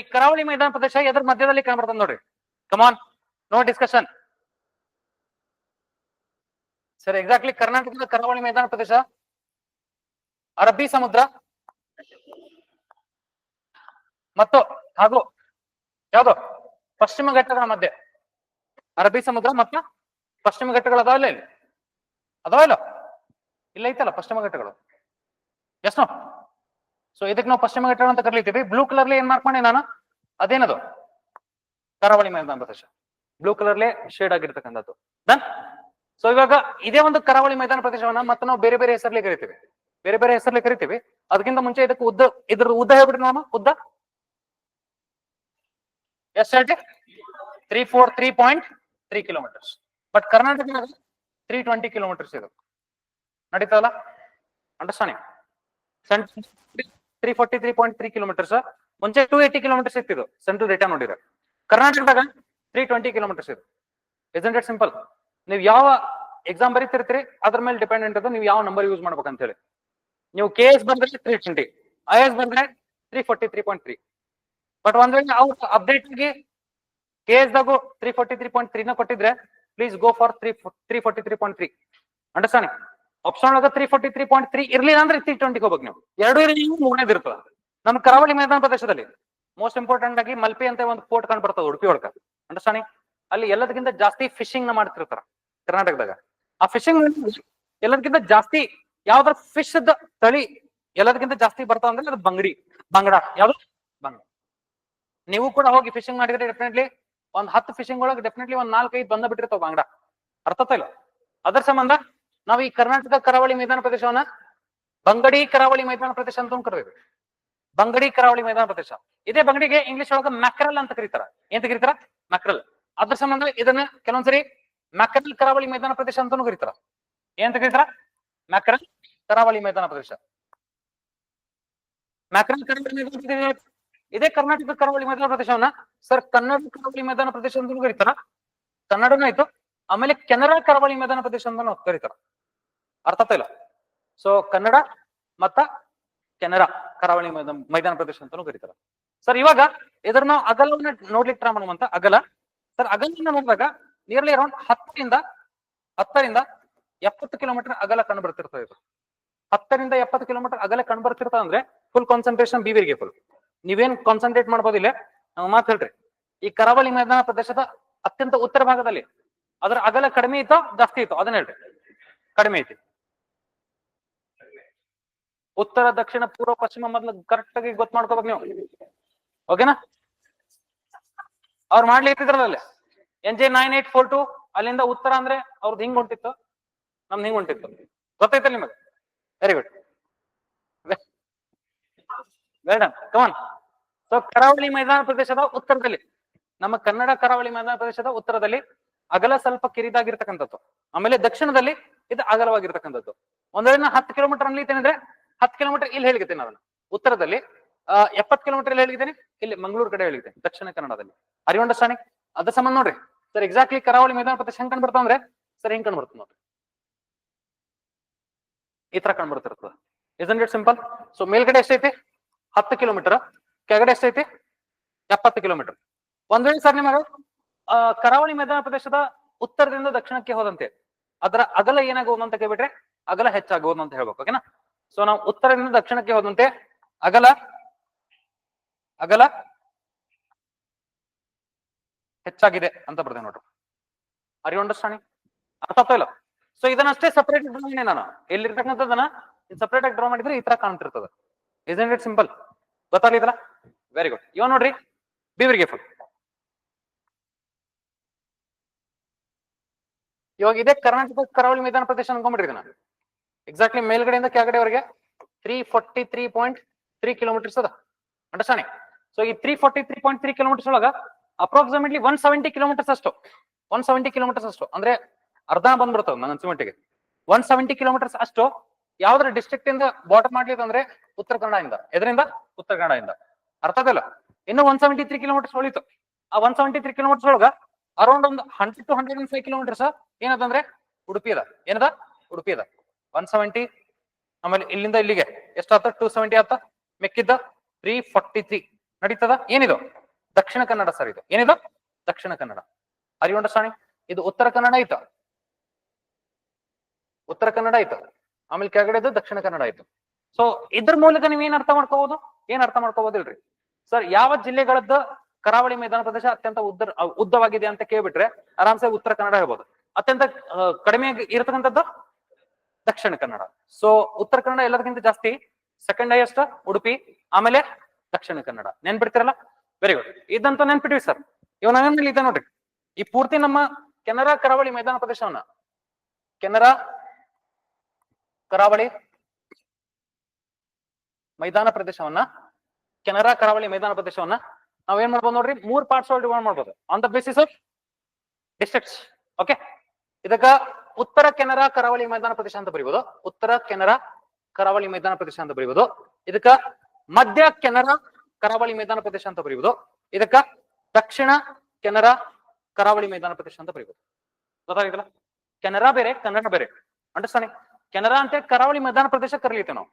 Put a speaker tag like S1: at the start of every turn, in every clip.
S1: ಈ ಕರಾವಳಿ ಮೈದಾನ ಪ್ರದೇಶ ಎದ್ರ ಮಧ್ಯದಲ್ಲಿ ಕಂಡ್ಬರ್ತದೆ ನೋಡ್ರಿ. Come on no discussion sir exactly ಕರ್ನಾಟಕದ ಕರಾವಳಿ ಮೈದಾನ ಪ್ರದೇಶ, ಅರಬ್ಬಿ ಸಮುದ್ರ, ಮತ್ತು ಹಾಗೂ ಯಾವುದು? ಪಶ್ಚಿಮ ಘಟ್ಟಗಳ ಮಧ್ಯೆ. ಅರಬ್ಬಿ ಸಮುದ್ರ ಮತ್ತು ಪಶ್ಚಿಮ ಘಟ್ಟಗಳು ಅದಾವಲ್ಲ ಇಲ್ಲಿ ಅದಾವ ಇಲ್ಲ? ಐತಲ್ಲ ಪಶ್ಚಿಮ ಘಟ್ಟಗಳು? ನೋ ಸೊ ಇದಕ್ಕೆ ನಾವು ಪಶ್ಚಿಮ ಘಟ್ಟ ಅಂತ ಕರೀತೀವಿ ಬ್ಲೂ ಕಲರ್ಲಿ ಏನ್ ಮಾರ್ಕ್ ಮಾಡಿ ನಾನು? ಅದೇನದು? ಕರಾವಳಿ ಮೈದಾನ ಪ್ರದೇಶ ಬ್ಲೂ ಕಲರ್ಲೆ ಶೇಡ್ ಆಗಿರ್ತಕ್ಕಂಥದ್ದು. ಡನ್ ಸೊ ಇವಾಗ ಇದೇ ಒಂದು ಕರಾವಳಿ ಮೈದಾನ ಪ್ರದೇಶವನ್ನ ಮತ್ತೆ ನಾವು ಬೇರೆ ಬೇರೆ ಹೆಸರಲ್ಲಿ ಕರಿತೀವಿ. ಬೇರೆ ಬೇರೆ ಹೆಸರಲ್ಲಿ ಕರಿತೀವಿ. ಅದಕ್ಕಿಂತ ಮುಂಚೆ ಇದಕ್ಕೆ ಉದ್ದ ಇದ್ರ ಉದ್ದ ಹೇಳ್ಬಿಡ್ರಿ ನಾನು ಉದ್ದ? ಎಸ್ ಹೇಳಿ three four three point three kilometres but ಕರ್ನಾಟಕದಾಗ ತ್ರೀ ಟ್ವೆಂಟಿ ಕಿಲೋಮೀಟರ್ಸ್ ಇದು. ನಡೀತದಲ್ಲ? Understanding three forty three point three kilometres ಮುಂಚೆ ಟೂ ಏಯ್ಟಿ ಕಿಲೋಮೀಟರ್ಸ್ ಇತ್ತಿದು ಸೆಂಟ್ರಲ್ ಡೇಟಾ ನೋಡಿರ ಕರ್ನಾಟಕದಾಗ ತ್ರೀ ಟ್ವೆಂಟಿ ಕಿಲೋಮೀಟರ್ಸ್ ಇದು ಇಸಂಟ್ ಇಟ್ ಸಿಂಪಲ್ ನೀವು ಯಾವ ಎಕ್ಸಾಮ್ ಬರೀತಿರ್ತೀರಿ, ಅದ್ರ ಮೇಲೆ ಡಿಪೆಂಡೆಂಟ್ ಅದು ನೀವು ಯಾವ ನಂಬರ್ ಯೂಸ್ ಮಾಡ್ಬೇಕಂತ ಹೇಳಿ ನೀವು ಕೆ ಎಸ್ ಬಂದ್ರೆ ತ್ರೀ ಟ್ವೆಂಟಿ ಐ ಎಸ್ ಬಂದ್ರೆ three forty three point three but ಒಂದ್ ವೇಳೆ ಅವ್ರು ಅಪ್ಡೇಟ್ ಆಗಿ ಕೆ ಎಸ್ ದಾಗು ತ್ರೀ ಫೋರ್ಟಿ ತ್ರೀ ಪಾಯಿಂಟ್ ತ್ರೀನ ಕೊಟ್ಟಿದ್ರೆ please go for three three forty three point three understanding option ಒಳಗ three forty three point three ಇರ್ಲಿಲ್ಲ ಅಂದ್ರೆ ತ್ರೀ ಟ್ವೆಂಟಿ ಹೋಗ್ಬೇಕು ನೀವು. ಎರಡು ಇರಲಿ ಮೂರನೇದು ಇರ್ತದ. ನಮ್ಮ ಕರಾವಳಿ ಮೈದಾನ ಪ್ರದೇಶದಲ್ಲಿ ಮೋಸ್ಟ್ ಇಂಪಾರ್ಟೆಂಟ್ ಆಗಿ ಮಲ್ಪೆ ಅಂತ ಒಂದು ಪೋರ್ಟ್ ಕಂಡು ಬರ್ತದೆ, ಉಡುಪಿ ಒಳಗ. ಅಂಡರ್ಸ್ಟ್ಯಾಂಡಿಂಗ್ ಅಲ್ಲಿ ಎಲ್ಲದಕ್ಕಿಂತ ಜಾಸ್ತಿ ಫಿಶಿಂಗ್ನ ಮಾಡ್ತಿರ್ತಾರ ಕರ್ನಾಟಕದಾಗ. ಆ ಫಿಶಿಂಗ್ ಎಲ್ಲದಕ್ಕಿಂತ ಜಾಸ್ತಿ ಯಾವ್ದಾರ ಫಿಶ್ ತಳಿ ಎಲ್ಲದಕ್ಕಿಂತ ಜಾಸ್ತಿ ಬರ್ತಾವ ಅಂದ್ರೆ ಅದು ಬಂಗಡಿ, ಬಂಗಡ. ಯಾವ್ದು? ಬಂಗಡ. ನೀವು ಕೂಡ ಹೋಗಿ ಫಿಶಿಂಗ್ ಮಾಡಿದ್ರೆ ಡೆಫಿನೆಟ್ಲಿ ಒಂದ್ ಹತ್ತು ಫಿಶಿಂಗ್ ಒಳಗೆ ಡೆಫಿನೆಟ್ಲಿ ಒಂದ್ ನಾಲ್ಕೈದು ಬಂದ ಬಿಟ್ಟಿರ್ತಾವ ಬಂಗಡ. ಅರ್ಥ ಇಲ್ಲ? ಅದರ ಸಂಬಂಧ ನಾವು ಈ ಕರ್ನಾಟಕ ಕರಾವಳಿ ಮೈದಾನ ಪ್ರದೇಶವನ್ನ ಬಂಗಡಿ ಕರಾವಳಿ ಮೈದಾನ ಪ್ರದೇಶ ಅಂತ ಕರೀತೀವಿ ಬಂಗಡಿ ಕರಾವಳಿ ಮೈದಾನ ಪ್ರದೇಶ. ಇದೇ ಬಂಗಡಿಗೆ ಇಂಗ್ಲಿಷ್ ಒಳಗ ಮ್ಯಾಕ್ರಲ್ ಅಂತ ಕರೀತಾರ. ಏನ್ ಕರೀತಾರ? ಮ್ಯಾಕ್ರಲ್. ಅದ್ರ ಸಂಬಂಧ ಇದನ್ನ ಕೆಲವೊಂದ್ಸರಿ ಮ್ಯಾಕ್ರಲ್ ಕರಾವಳಿ ಮೈದಾನ ಪ್ರದೇಶ ಅಂತಾನು ಕರೀತಾರ. ಏನ್ ಕರೀತಾರ? ಮ್ಯಾಕ್ರಲ್ ಕರಾವಳಿ ಮೈದಾನ ಪ್ರದೇಶ. ಮ್ಯಾಕ್ರಲ್ ಕರಾವಳಿ ಮೈದಾನ ಪ್ರದೇಶ ಇದೇ. ಕರ್ನಾಟಕ ಕರಾವಳಿ ಮೈದಾನ ಪ್ರದೇಶವನ್ನ ಸರ್ ಕನ್ನಡ ಕರಾವಳಿ ಮೈದಾನ ಪ್ರದೇಶ ಅಂತ ಕರೀತಾರ. ಕನ್ನಡನೂ ಆಯ್ತು. ಆಮೇಲೆ ಕೆನರಾ ಕರಾವಳಿ ಮೈದಾನ ಪ್ರದೇಶ ಅಂತ ಕರೀತಾರ. ಅರ್ಥ ಇಲ್ಲ? ಸೊ ಕನ್ನಡ ಮತ್ತ ಕೆನರಾ ಕರಾವಳಿ ಮೈದಾನ ಮೈದಾನ ಪ್ರದೇಶ ಅಂತಾನು ಕರೀತಾರ. ಸರ್ ಇವಾಗ ಇದ್ರ ನಾವು ಅಗಲವನ್ನ ನೋಡ್ಲಿಕ್ಕೆ ಟ್ರೈ ಮಾಡುವಂತ ಅಗಲ. ಸರ್ ಅಗಲದಿಂದ ನೋಡಿದಾಗ ನಿಯರ್ಲಿ ಅರೌಂಡ್ ಹತ್ತರಿಂದ ಹತ್ತರಿಂದ ಎಪ್ಪತ್ತು ಕಿಲೋಮೀಟರ್ ಅಗಲ ಕಂಡು ಬರ್ತಿರ್ತದೆ ಇದು. ಹತ್ತರಿಂದ ಎಪ್ಪತ್ತು ಕಿಲೋಮೀಟರ್ ಅಗಲ ಕಂಡು ಬರ್ತಿರ್ತದೆ ಅಂದ್ರೆ ಫುಲ್ ಕಾನ್ಸಂಟ್ರೇಷನ್ ಬೀವಿರಿಗೆ ಫುಲ್ ನೀವೇನ್ ಕಾನ್ಸಂಟ್ರೇಟ್ ಮಾಡ್ಬೋದಿಲ್ಲ. ನಾವು ಮಾತು ಹೇಳ್ರಿ. ಈ ಕರಾವಳಿ ಮೈದಾನ ಪ್ರದೇಶದ ಅತ್ಯಂತ ಉತ್ತರ ಭಾಗದಲ್ಲಿ ಅದರ ಅಗಲ ಕಡಿಮೆ ಇತ್ತೋ ಜಾಸ್ತಿ ಇತ್ತು ಅದನ್ನ ಹೇಳ್ರಿ. ಕಡಿಮೆ ಐತಿ. ಉತ್ತರ, ದಕ್ಷಿಣ, ಪೂರ್ವ, ಪಶ್ಚಿಮ, ಮೊದ್ಲು ಕರೆಕ್ಟ್ ಆಗಿ ಗೊತ್ತು ಮಾಡ್ಕೋಬೇಕು ನೀವು. ಓಕೆನಾ ಅವ್ರು ಮಾಡ್ಲಿಕ್ಕಿದ್ರಲ್ಲ N J nine eight four two ಅಲ್ಲಿಂದ ಉತ್ತರ ಅಂದ್ರೆ ಅವ್ರದ್ದು ಹಿಂಗ್ ಹೊಂಟಿತ್ತು ನಮ್ದು ಹಿಂಗ್ ಹೊಂಟಿತ್ತು ಗೊತ್ತೈತಲ್ಲ ನಿಮಗೆ? Very good well done come on so ಕರಾವಳಿ ಮೈದಾನ ಪ್ರದೇಶದ ಉತ್ತರದಲ್ಲಿ, ನಮ್ಮ ಕನ್ನಡ ಕರಾವಳಿ ಮೈದಾನ ಪ್ರದೇಶದ ಉತ್ತರದಲ್ಲಿ ಅಗಲ ಸ್ವಲ್ಪ ಕಿರಿದಾಗಿರ್ತಕ್ಕಂಥದ್ದು. ಆಮೇಲೆ ದಕ್ಷಿಣದಲ್ಲಿ ಇದು ಅಗಲವಾಗಿರ್ತಕ್ಕಂಥದ್ದು. ಒಂದರಿಂದ ನಾನು ಹತ್ತು ಕಿಲೋಮೀಟರ್ ಅಲ್ಲಿ ಅಂದ್ರೆ ಹತ್ತು ಕಿಲೋಮೀಟರ್ ಇಲ್ಲಿ ಹೇಳಿದ್ದೇನೆ ಅದನ್ನ ಉತ್ತರದಲ್ಲಿ, ಆ, ಎಪ್ಪತ್ತು ಕಿಲೋಮೀಟರ್ ಇಲ್ಲಿ ಹೇಳಿದ್ದೇನೆ, ಇಲ್ಲಿ ಮಂಗಳೂರು ಕಡೆ ಹೇಳಿದ್ದೇನೆ ದಕ್ಷಿಣ ಕನ್ನಡದಲ್ಲಿ. ಅರಿ ಅಂಡರ್ಸ್ಟ್ಯಾಂಡಿಂಗ್ ಅದ ಸಂಬಂಧ ನೋಡ್ರಿ. ಸರ್ ಎಕ್ಸಾಕ್ಟ್ಲಿ ಕರಾವಳಿ ಮೈದಾನ ಪ್ರದೇಶ ಹೆಂಗ್ ಕಂಡು ಬರ್ತಾವ ಅಂದ್ರೆ, ಸರ್, ಹೆಂಗ್ ಕಂಡು ಬರ್ತದೆ ನೋಡ್ರಿ. ಈ ತರ ಕಂಡು ಬರ್ತಿರ್ತದ. ಇಸ್ ಇಟ್ ಸಿಂಪಲ್ ಸೊ ಮೇಲ್ಗಡೆ ಎಷ್ಟೈತಿ? ಹತ್ತು ಕಿಲೋಮೀಟರ್ ಕೆಳಗಡೆ ಎಷ್ಟೈತಿ? ಎಪ್ಪತ್ತು ಕಿಲೋಮೀಟರ್ ಒಂದ್ ವೇಳೆ ಸರ್ ನಿಮಗೆ ಕರಾವಳಿ ಮೈದಾನ ಪ್ರದೇಶದ ಉತ್ತರದಿಂದ ದಕ್ಷಿಣಕ್ಕೆ ಹೋದಂತೆ. ಅದರ ಅಗಲ ಏನಾಗುವುದು ಅಂತ ಕೇಳ್ಬಿಟ್ರೆ, ಅಗಲ ಹೆಚ್ಚಾಗುವುದು ಅಂತ ಹೇಳ್ಬೇಕು ಓಕೆನಾ ಸೊ ನಾವು ಉತ್ತರದಿಂದ ದಕ್ಷಿಣಕ್ಕೆ ಹೋದಂತೆ, ಅಗಲ ಅಗಲ ಹೆಚ್ಚಾಗಿದೆ ಅಂತ ಬರ್ತೇನೆ ನೋಡ್ರಿ. ಅರಿ ಅಂಡರ್ಸ್ಟ್ಯಾಂಡಿಂಗ್ ಅರ್ಥ ಆಗ್ತಾ ಇಲ್ಲ? ಸೊ ಇದನ್ನಷ್ಟೇ ಸಪರೇಟ್ ಡ್ರಾ ಮಾಡಿ ನಾನು. ಎಲ್ಲಿರ್ತಕ್ಕಂಥದ್ದನ್ನ ಸಪರೇಟ್ ಆಗಿ ಡ್ರಾ ಮಾಡಿದ್ರೆ ಈ ತರ ಕಾಣ್ತಿರ್ತದೆ. ಇಸ್ ಇಟ್ ಸಿಂಪಲ್ ಗೊತ್ತಾಗ್ಲಿದಲ್ಲ ವೆರಿ ಗುಡ್ ಇವ್ ನೋಡ್ರಿ ಬಿವರಿಗೆ ಫುಲ್ ಇವಾಗ ಇದೇ ಕರ್ನಾಟಕ ಕರಾವಳಿ ಮೈದಾನ ಪ್ರದೇಶ ಅನ್ಕೊಂಡ್ಬಿಟ್ರಿ ನಾನು ಎಕ್ಸಾಕ್ಟ್ಲಿ ಮೇಲ್ಗಡೆಯಿಂದ ಕೆಳಗಡೆವರೆಗೆ three forty three point three kilometres ಅದ. ಅಂಡರ್ಸ್ಟ್ಯಾಂಡಿಂಗ್ ಸೊ ಈ three forty three point three kilometres ಒಳಗ ಅಪ್ರಾಕ್ಸಿಮೇಟ್ಲಿ ಒನ್ ಸೆವೆಂಟಿ ಕಿಲೋಮೀಟರ್ಸ್ ಅಷ್ಟು. ಒನ್ ಸೆವೆಂಟಿ ಕಿಲೋಮೀಟರ್ಸ್ ಅಷ್ಟು. ಅಂದ್ರೆ ಅರ್ಧ ಬಂದ್ಬಿಡ್ತಾವ ನನ್ನ ಅನ್ಸಿಮೆಂಟ್ಗೆ. ಒನ್ ಸೆವೆಂಟಿ ಕಿಲೋಮೀಟರ್ಸ್ ಅಷ್ಟು ಯಾವ್ದ್ರ ಡಿಸ್ಟ್ರಿಕ್ಟ್ ಇಂದ ಬಾಟಮ್ ಮಾಡ್ಲಿಕ್ಕೆ ಅಂದ್ರೆ ಉತ್ತರ ಕನ್ನಡದಿಂದ. ಎದರಿಂದ? ಉತ್ತರ ಕನ್ನಡದಿಂದ. ಅರ್ಥ ಅದಲ್ಲ? ಇನ್ನು ಒನ್ ಸೆವೆಂಟಿ ತ್ರೀ ಕಿಲೋಮೀಟರ್ಸ್ ಉಳಿತು. ಆ ಒನ್ ಸೆವೆಂಟಿ ತ್ರೀ ಕಿಲೋಮೀಟರ್ಸ್ ಒಳಗ ಅರೌಂಡ್ ಒಂದು hundred two hundred and five kilometres ಏನದಂದ್ರೆ? Udupi ಅದ. ಏನದ? ಉಡುಪಿ ಅದ. ಒನ್ ಸೆವೆಂಟಿ ಆಮೇಲೆ ಇಲ್ಲಿಂದ ಇಲ್ಲಿಗೆ. ಎಷ್ಟಾತ? ಟೂ ಸೆವೆಂಟಿ ಆತ. ಮೆಕ್ಕಿದ್ದ ತ್ರೀ ಫಾರ್ಟಿ ತ್ರೀ ನಡೀತದ? ಏನಿದು? ದಕ್ಷಿಣ ಕನ್ನಡ ಸರ್ ಇದು. ಏನಿದು? ದಕ್ಷಿಣ ಕನ್ನಡ. ಅರಿ ಅಂಡರ್ಸ್ಟ್ಯಾಂಡಿಂಗ್ ಇದು ಉತ್ತರ ಕನ್ನಡ ಆಯ್ತು. ಉತ್ತರ ಕನ್ನಡ ಆಯ್ತು. ಆಮೇಲೆ ಕೆಳಗಡೆದು ದಕ್ಷಿಣ ಕನ್ನಡ ಆಯ್ತು. ಸೊ ಇದ್ರ ಮೂಲಕ ನೀವ್ ಏನ್ ಅರ್ಥ ಮಾಡ್ಕೋಬಹುದು? ಏನ್ ಅರ್ಥ ಮಾಡ್ಕೋಬಹುದಿಲ್ರಿ ಸರ್ ಯಾವ ಜಿಲ್ಲೆಗಳದ್ದು ಕರಾವಳಿ ಮೈದಾನ ಪ್ರದೇಶ ಅತ್ಯಂತ ಉದ್ದ ಉದ್ದವಾಗಿದೆ ಅಂತ ಕೇಳ್ಬಿಟ್ರೆ ಆರಾಮ್ಸೆ ಉತ್ತರ ಕನ್ನಡ ಹೇಳ್ಬೋದು. ಅತ್ಯಂತ ಕಡಿಮೆ ಇರತಕ್ಕಂಥದ್ದು ದಕ್ಷಿಣ ಕನ್ನಡ. ಸೊ ಉತ್ತರ ಕನ್ನಡ ಎಲ್ಲದಕ್ಕಿಂತ ಜಾಸ್ತಿ ಸೆಕೆಂಡ್ ಹೈಯೆಸ್ಟ್ ಉಡುಪಿ, ಆಮೇಲೆ ದಕ್ಷಿಣ ಕನ್ನಡ. ನೆನ್ಪಿಡ್ತಿರಲ್ಲ? ವೆರಿ ಗುಡ್ ಇದಂತ ನೆನ್ಪಿಟ್ವಿ ಸರ್ ಇವ್ ನಾವೇನಲ್ಲಿ ಇದೆ ನೋಡ್ರಿ. ಈ ಪೂರ್ತಿ ನಮ್ಮ ಕೆನರಾ ಕರಾವಳಿ ಮೈದಾನ ಪ್ರದೇಶವನ್ನ. ಕೆನರಾ ಕರಾವಳಿ ಮೈದಾನ ಪ್ರದೇಶವನ್ನ, ಕೆನರಾ ಕರಾವಳಿ ಮೈದಾನ ಪ್ರದೇಶವನ್ನ ನಾವ್ ಏನ್ ಮಾಡ್ಬೋದು ನೋಡ್ರಿ? ಮೂರ್ ಪಾರ್ಟ್ಸ್ ಡಿವೈಡ್ ಮಾಡ್ಬೋದು. On the basis of districts okay ಇದಕ್ಕ ಉತ್ತರ ಕೆನರಾ ಕರಾವಳಿ ಮೈದಾನ ಪ್ರದೇಶ ಅಂತ ಬರೀಬಹುದು ಉತ್ತರ ಕೆನರಾ ಕರಾವಳಿ ಮೈದಾನ ಪ್ರದೇಶ ಅಂತ ಬರೀಬಹುದು ಇದಕ್ಕ ಮಧ್ಯ ಕೆನರಾ ಕರಾವಳಿ ಮೈದಾನ ಪ್ರದೇಶ ಅಂತ ಬರೀಬಹುದು ಇದಕ್ಕ ದಕ್ಷಿಣ ಕೆನರಾ ಕರಾವಳಿ ಮೈದಾನ ಪ್ರದೇಶ ಅಂತ ಬರೀಬಹುದು ಗೊತ್ತಾಗಿದಲ್ಲ ಕೆನರಾ ಬೇರೆ, ಕನ್ನಡ ಬೇರೆ. ಅಂಡರ್ಸ್ಟ್ಯಾಂಡಿಂಗ್ ಕೆನರಾ ಅಂತ ಕರಾವಳಿ ಮೈದಾನ ಪ್ರದೇಶ ಕರೀತೀವಿ ನಾವು.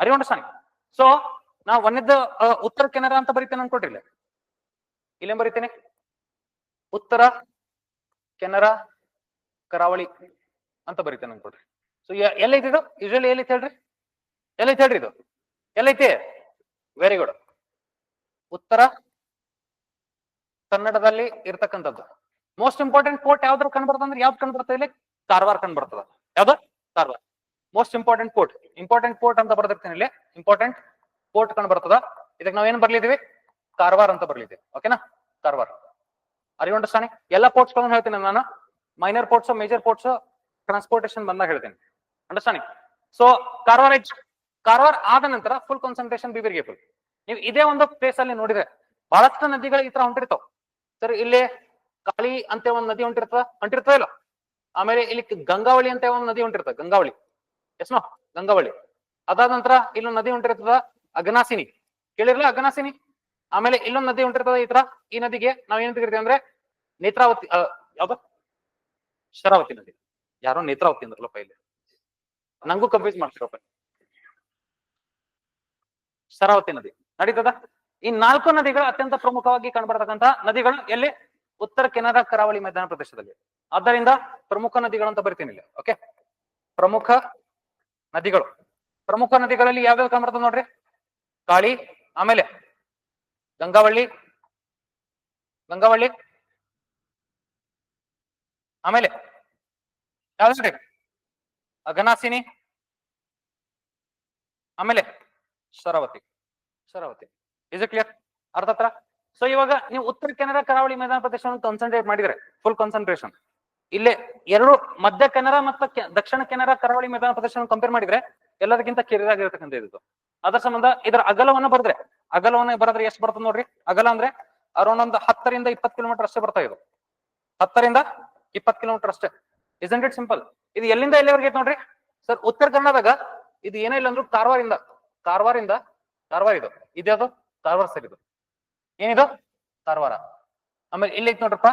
S1: ಅರಿ ಅಂಡರ್ಸ್ಟ್ಯಾಂಡಿಂಗ್ ಸೊ ನಾ ಒಂದಿದ್ದ ಉತ್ತರ ಕೆನರಾ ಅಂತ ಬರೀತೇನೆ ಅನ್ಕೊಟ್ರಿ ಇಲ್ಲೇನ್ ಬರೀತೇನೆ? ಉತ್ತರ, ಕೆನರಾ, ಕರಾವಳಿ ಅಂತ ಬರೀತೇನೆ ಅನ್ಕೊಡ್ರಿ ಸೊ ಎಲ್ಲೈತಿ ಇದು? ಯೂಶಲಿ ಎಲ್ಲೈತಿ ಹೇಳ್ರಿ? ಎಲ್ಲೈತಿ ಹೇಳ್ರಿ ಇದು? ಎಲ್ಲೈತಿ? ವೆರಿ ಗುಡ್ ಉತ್ತರ, ಕನ್ನಡದಲ್ಲಿ ಇರ್ತಕ್ಕಂಥದ್ದು. ಮೋಸ್ಟ್ ಇಂಪಾರ್ಟೆಂಟ್ ಪೋರ್ಟ್ ಯಾವ್ದ್ರ ಕಂಡು ಬರ್ತದೆ ಅಂದ್ರೆ ಯಾವ್ದು ಕಂಡು ಬರ್ತದೆ ಇಲ್ಲಿ? ಕಾರವಾರ ಕಂಡು ಬರ್ತದ. ಯಾವ್ದು? Karwar most important port important port ಅಂತ ಬರ್ದಿರ್ತೀನಿ ಇಲ್ಲಿ. ಇಂಪಾರ್ಟೆಂಟ್ ಪೋರ್ಟ್ ಕಂಡು ಬರ್ತದ. ಇದಕ್ಕೆ ನಾವ್ ಏನ್ ಬರ್ಲಿದೀವಿ ಕಾರವಾರ ಅಂತ ಬರ್ಲಿದೆ. ಓಕೆನಾ ಕಾರವಾರ ಅರಿ ಅಂಡರ್ಸ್ಟ್ಯಾಂಡಿಂಗ್ ಎಲ್ಲ ಪೋರ್ಟ್ಸ್ ಗಳನ್ನ ಹೇಳ್ತೀನಿ ನಾನು. Minor ports major ports transportation ಬಂದಾಗ ಹೇಳ್ತೀನಿ. ಅಂಡರ್ಸ್ಟ್ಯಾಂಡಿಂಗ್ ಸೊ ಕಾರವಾರ ಕಾರವಾರ ಆದ ನಂತರ ಫುಲ್ ಕಾನ್ಸಂಟ್ರೇಷನ್ ಬಿಬಿರ್ಗೆ ಫುಲ್ ನೀವು ಇದೇ ಒಂದು ಪ್ಲೇಸ್ ಅಲ್ಲಿ ನೋಡಿದ್ರೆ ಬಹಳಷ್ಟು ನದಿಗಳು ಈ ತರ ಹೊಂಟಿರ್ತಾವ. ಸರ್, ಇಲ್ಲಿ ಕಾಳಿ ಅಂತ ಒಂದು ನದಿ ಹೊಂಟಿರ್ತದ? ಹೊಂಟಿರ್ತದ ಇಲ್ಲ? ಆಮೇಲೆ ಇಲ್ಲಿ ಗಂಗಾವಳಿ ಅಂತ ಒಂದು ನದಿ ಹೊಂಟಿರ್ತದ? ಗಂಗಾವಳಿ. ಎಸ್ನೋ ಗಂಗಾವಳಿ. ಅದಾದ ನಂತರ ಇಲ್ಲಿ ನದಿ ಹೊಂಟಿರ್ತದ? ಅಗನಾಸಿನಿ. ಕೇಳಿರ್ಲ ಅಗನಾಸಿನಿ? ಆಮೇಲೆ ಇಲ್ಲೊಂದು ನದಿ ಹೊಂಟಿರ್ತದ ಈ ತರ? ಈ ನದಿಗೆ ನಾವ್ ಏನಂತ ಕರಿತೀವಿ ಅಂದ್ರೆ ನೇತ್ರಾವತಿ ಯಾವ್ದು? ಶರಾವತಿ ನದಿ. ಯಾರೋ ನೇತ್ರಾವತಿ ಅಂದ್ರಲ್ಲಪ್ಪ ಇಲ್ಲಿ. ನಂಗೂ ಕನ್ಫ್ಯೂಸ್ ಮಾಡ್ತಿರಪ್ಪ ಶರಾವತಿ ನದಿ. ನಡೀತದ? ಈ ನಾಲ್ಕು ನದಿಗಳು ಅತ್ಯಂತ ಪ್ರಮುಖವಾಗಿ ಕಂಡುಬರತಕ್ಕಂತ ನದಿಗಳು ಎಲ್ಲಿ? ಉತ್ತರ ಕೆನರಾ ಕರಾವಳಿ ಮೈದಾನ ಪ್ರದೇಶದಲ್ಲಿ. ಆದ್ದರಿಂದ ಪ್ರಮುಖ ನದಿಗಳು ಅಂತ ಬರ್ತೀನಿ ಇಲ್ಲಿ, ಓಕೆ? ಪ್ರಮುಖ ನದಿಗಳು. ಪ್ರಮುಖ ನದಿಗಳಲ್ಲಿ ಯಾವ್ಯಾವ ಕಂಡುಬರ್ತದೆ ನೋಡ್ರಿ? ಕಾಳಿ, ಆಮೇಲೆ ಗಂಗಾವಳ್ಳಿ. ಗಂಗಾವಳ್ಳಿ. ಆಮೇಲೆ ಯಾವ್ದು ಅಘನಾಸಿನಿ. ಆಮೇಲೆ ಶರಾವತಿ. ಶರಾವತಿ. ಇಸ್ ಕ್ಲಿಯರ್ ಅರ್ಥ ಹತ್ರ ಸೊ ಇವಾಗ ನೀವು ಉತ್ತರ ಕೆನರಾ ಕರಾವಳಿ ಮೈದಾನ ಪ್ರದೇಶವನ್ನು ಕಾನ್ಸಂಟ್ರೇಟ್ ಮಾಡಿದ್ರೆ ಫುಲ್ ಕಾನ್ಸಂಟ್ರೇಷನ್ ಇಲ್ಲೇ ಎರಡು ಮಧ್ಯ ಕೆನರಾ ಮತ್ತು ದಕ್ಷಿಣ ಕೆನರಾ ಕರಾವಳಿ ಮೈದಾನ ಪ್ರದೇಶವನ್ನು ಕಂಪೇರ್ ಮಾಡಿದ್ರೆ ಎಲ್ಲದಕ್ಕಿಂತ ಕಿರಿದಾಗಿರ್ತಕ್ಕಂಥ ಇದು. ಅದರ ಸಂಬಂಧ ಇದರ ಅಗಲವನ್ನ ಬರೆದ್ರೆ ಅಗಲವನ್ನ ಬರೋದ್ರೆ ಎಷ್ಟು ಬರ್ತದೆ ನೋಡ್ರಿ? ಅಗಲ ಅಂದ್ರೆ ಅರೌಂಡ್ ಒಂದು ಹತ್ತರಿಂದ ಇಪ್ಪತ್ತು ಕಿಲೋಮೀಟರ್ ಅಷ್ಟೇ ಬರ್ತಾ ಇದು. ಹತ್ತರಿಂದ ಇಪ್ಪತ್ತು ಕಿಲೋಮೀಟರ್ ಅಷ್ಟೇ. ಇಸಂಟ್ ಇಟ್ ಸಿಂಪಲ್ ಇದು ಎಲ್ಲಿಂದ ಎಲ್ಲಿವರೆಗೆ ಐತೆ ನೋಡ್ರಿ? ಸರ್, ಉತ್ತರ ಕನ್ನಡದಾಗ ಇದು ಏನೇ ಇಲ್ಲ ಅಂದ್ರೂ ಕಾರವಾರಿಂದ ಕಾರವಾರಿಂದ ಕಾರವಾರ ಇದು. ಇದ್ಯಾವುದು ಕಾರವಾರ ಸರ್ ಇದು. ಏನಿದು? ಕಾರವಾರ. ಆಮೇಲೆ ಇಲ್ಲಿ ಐತೆ ನೋಡ್ರಪ್ಪ,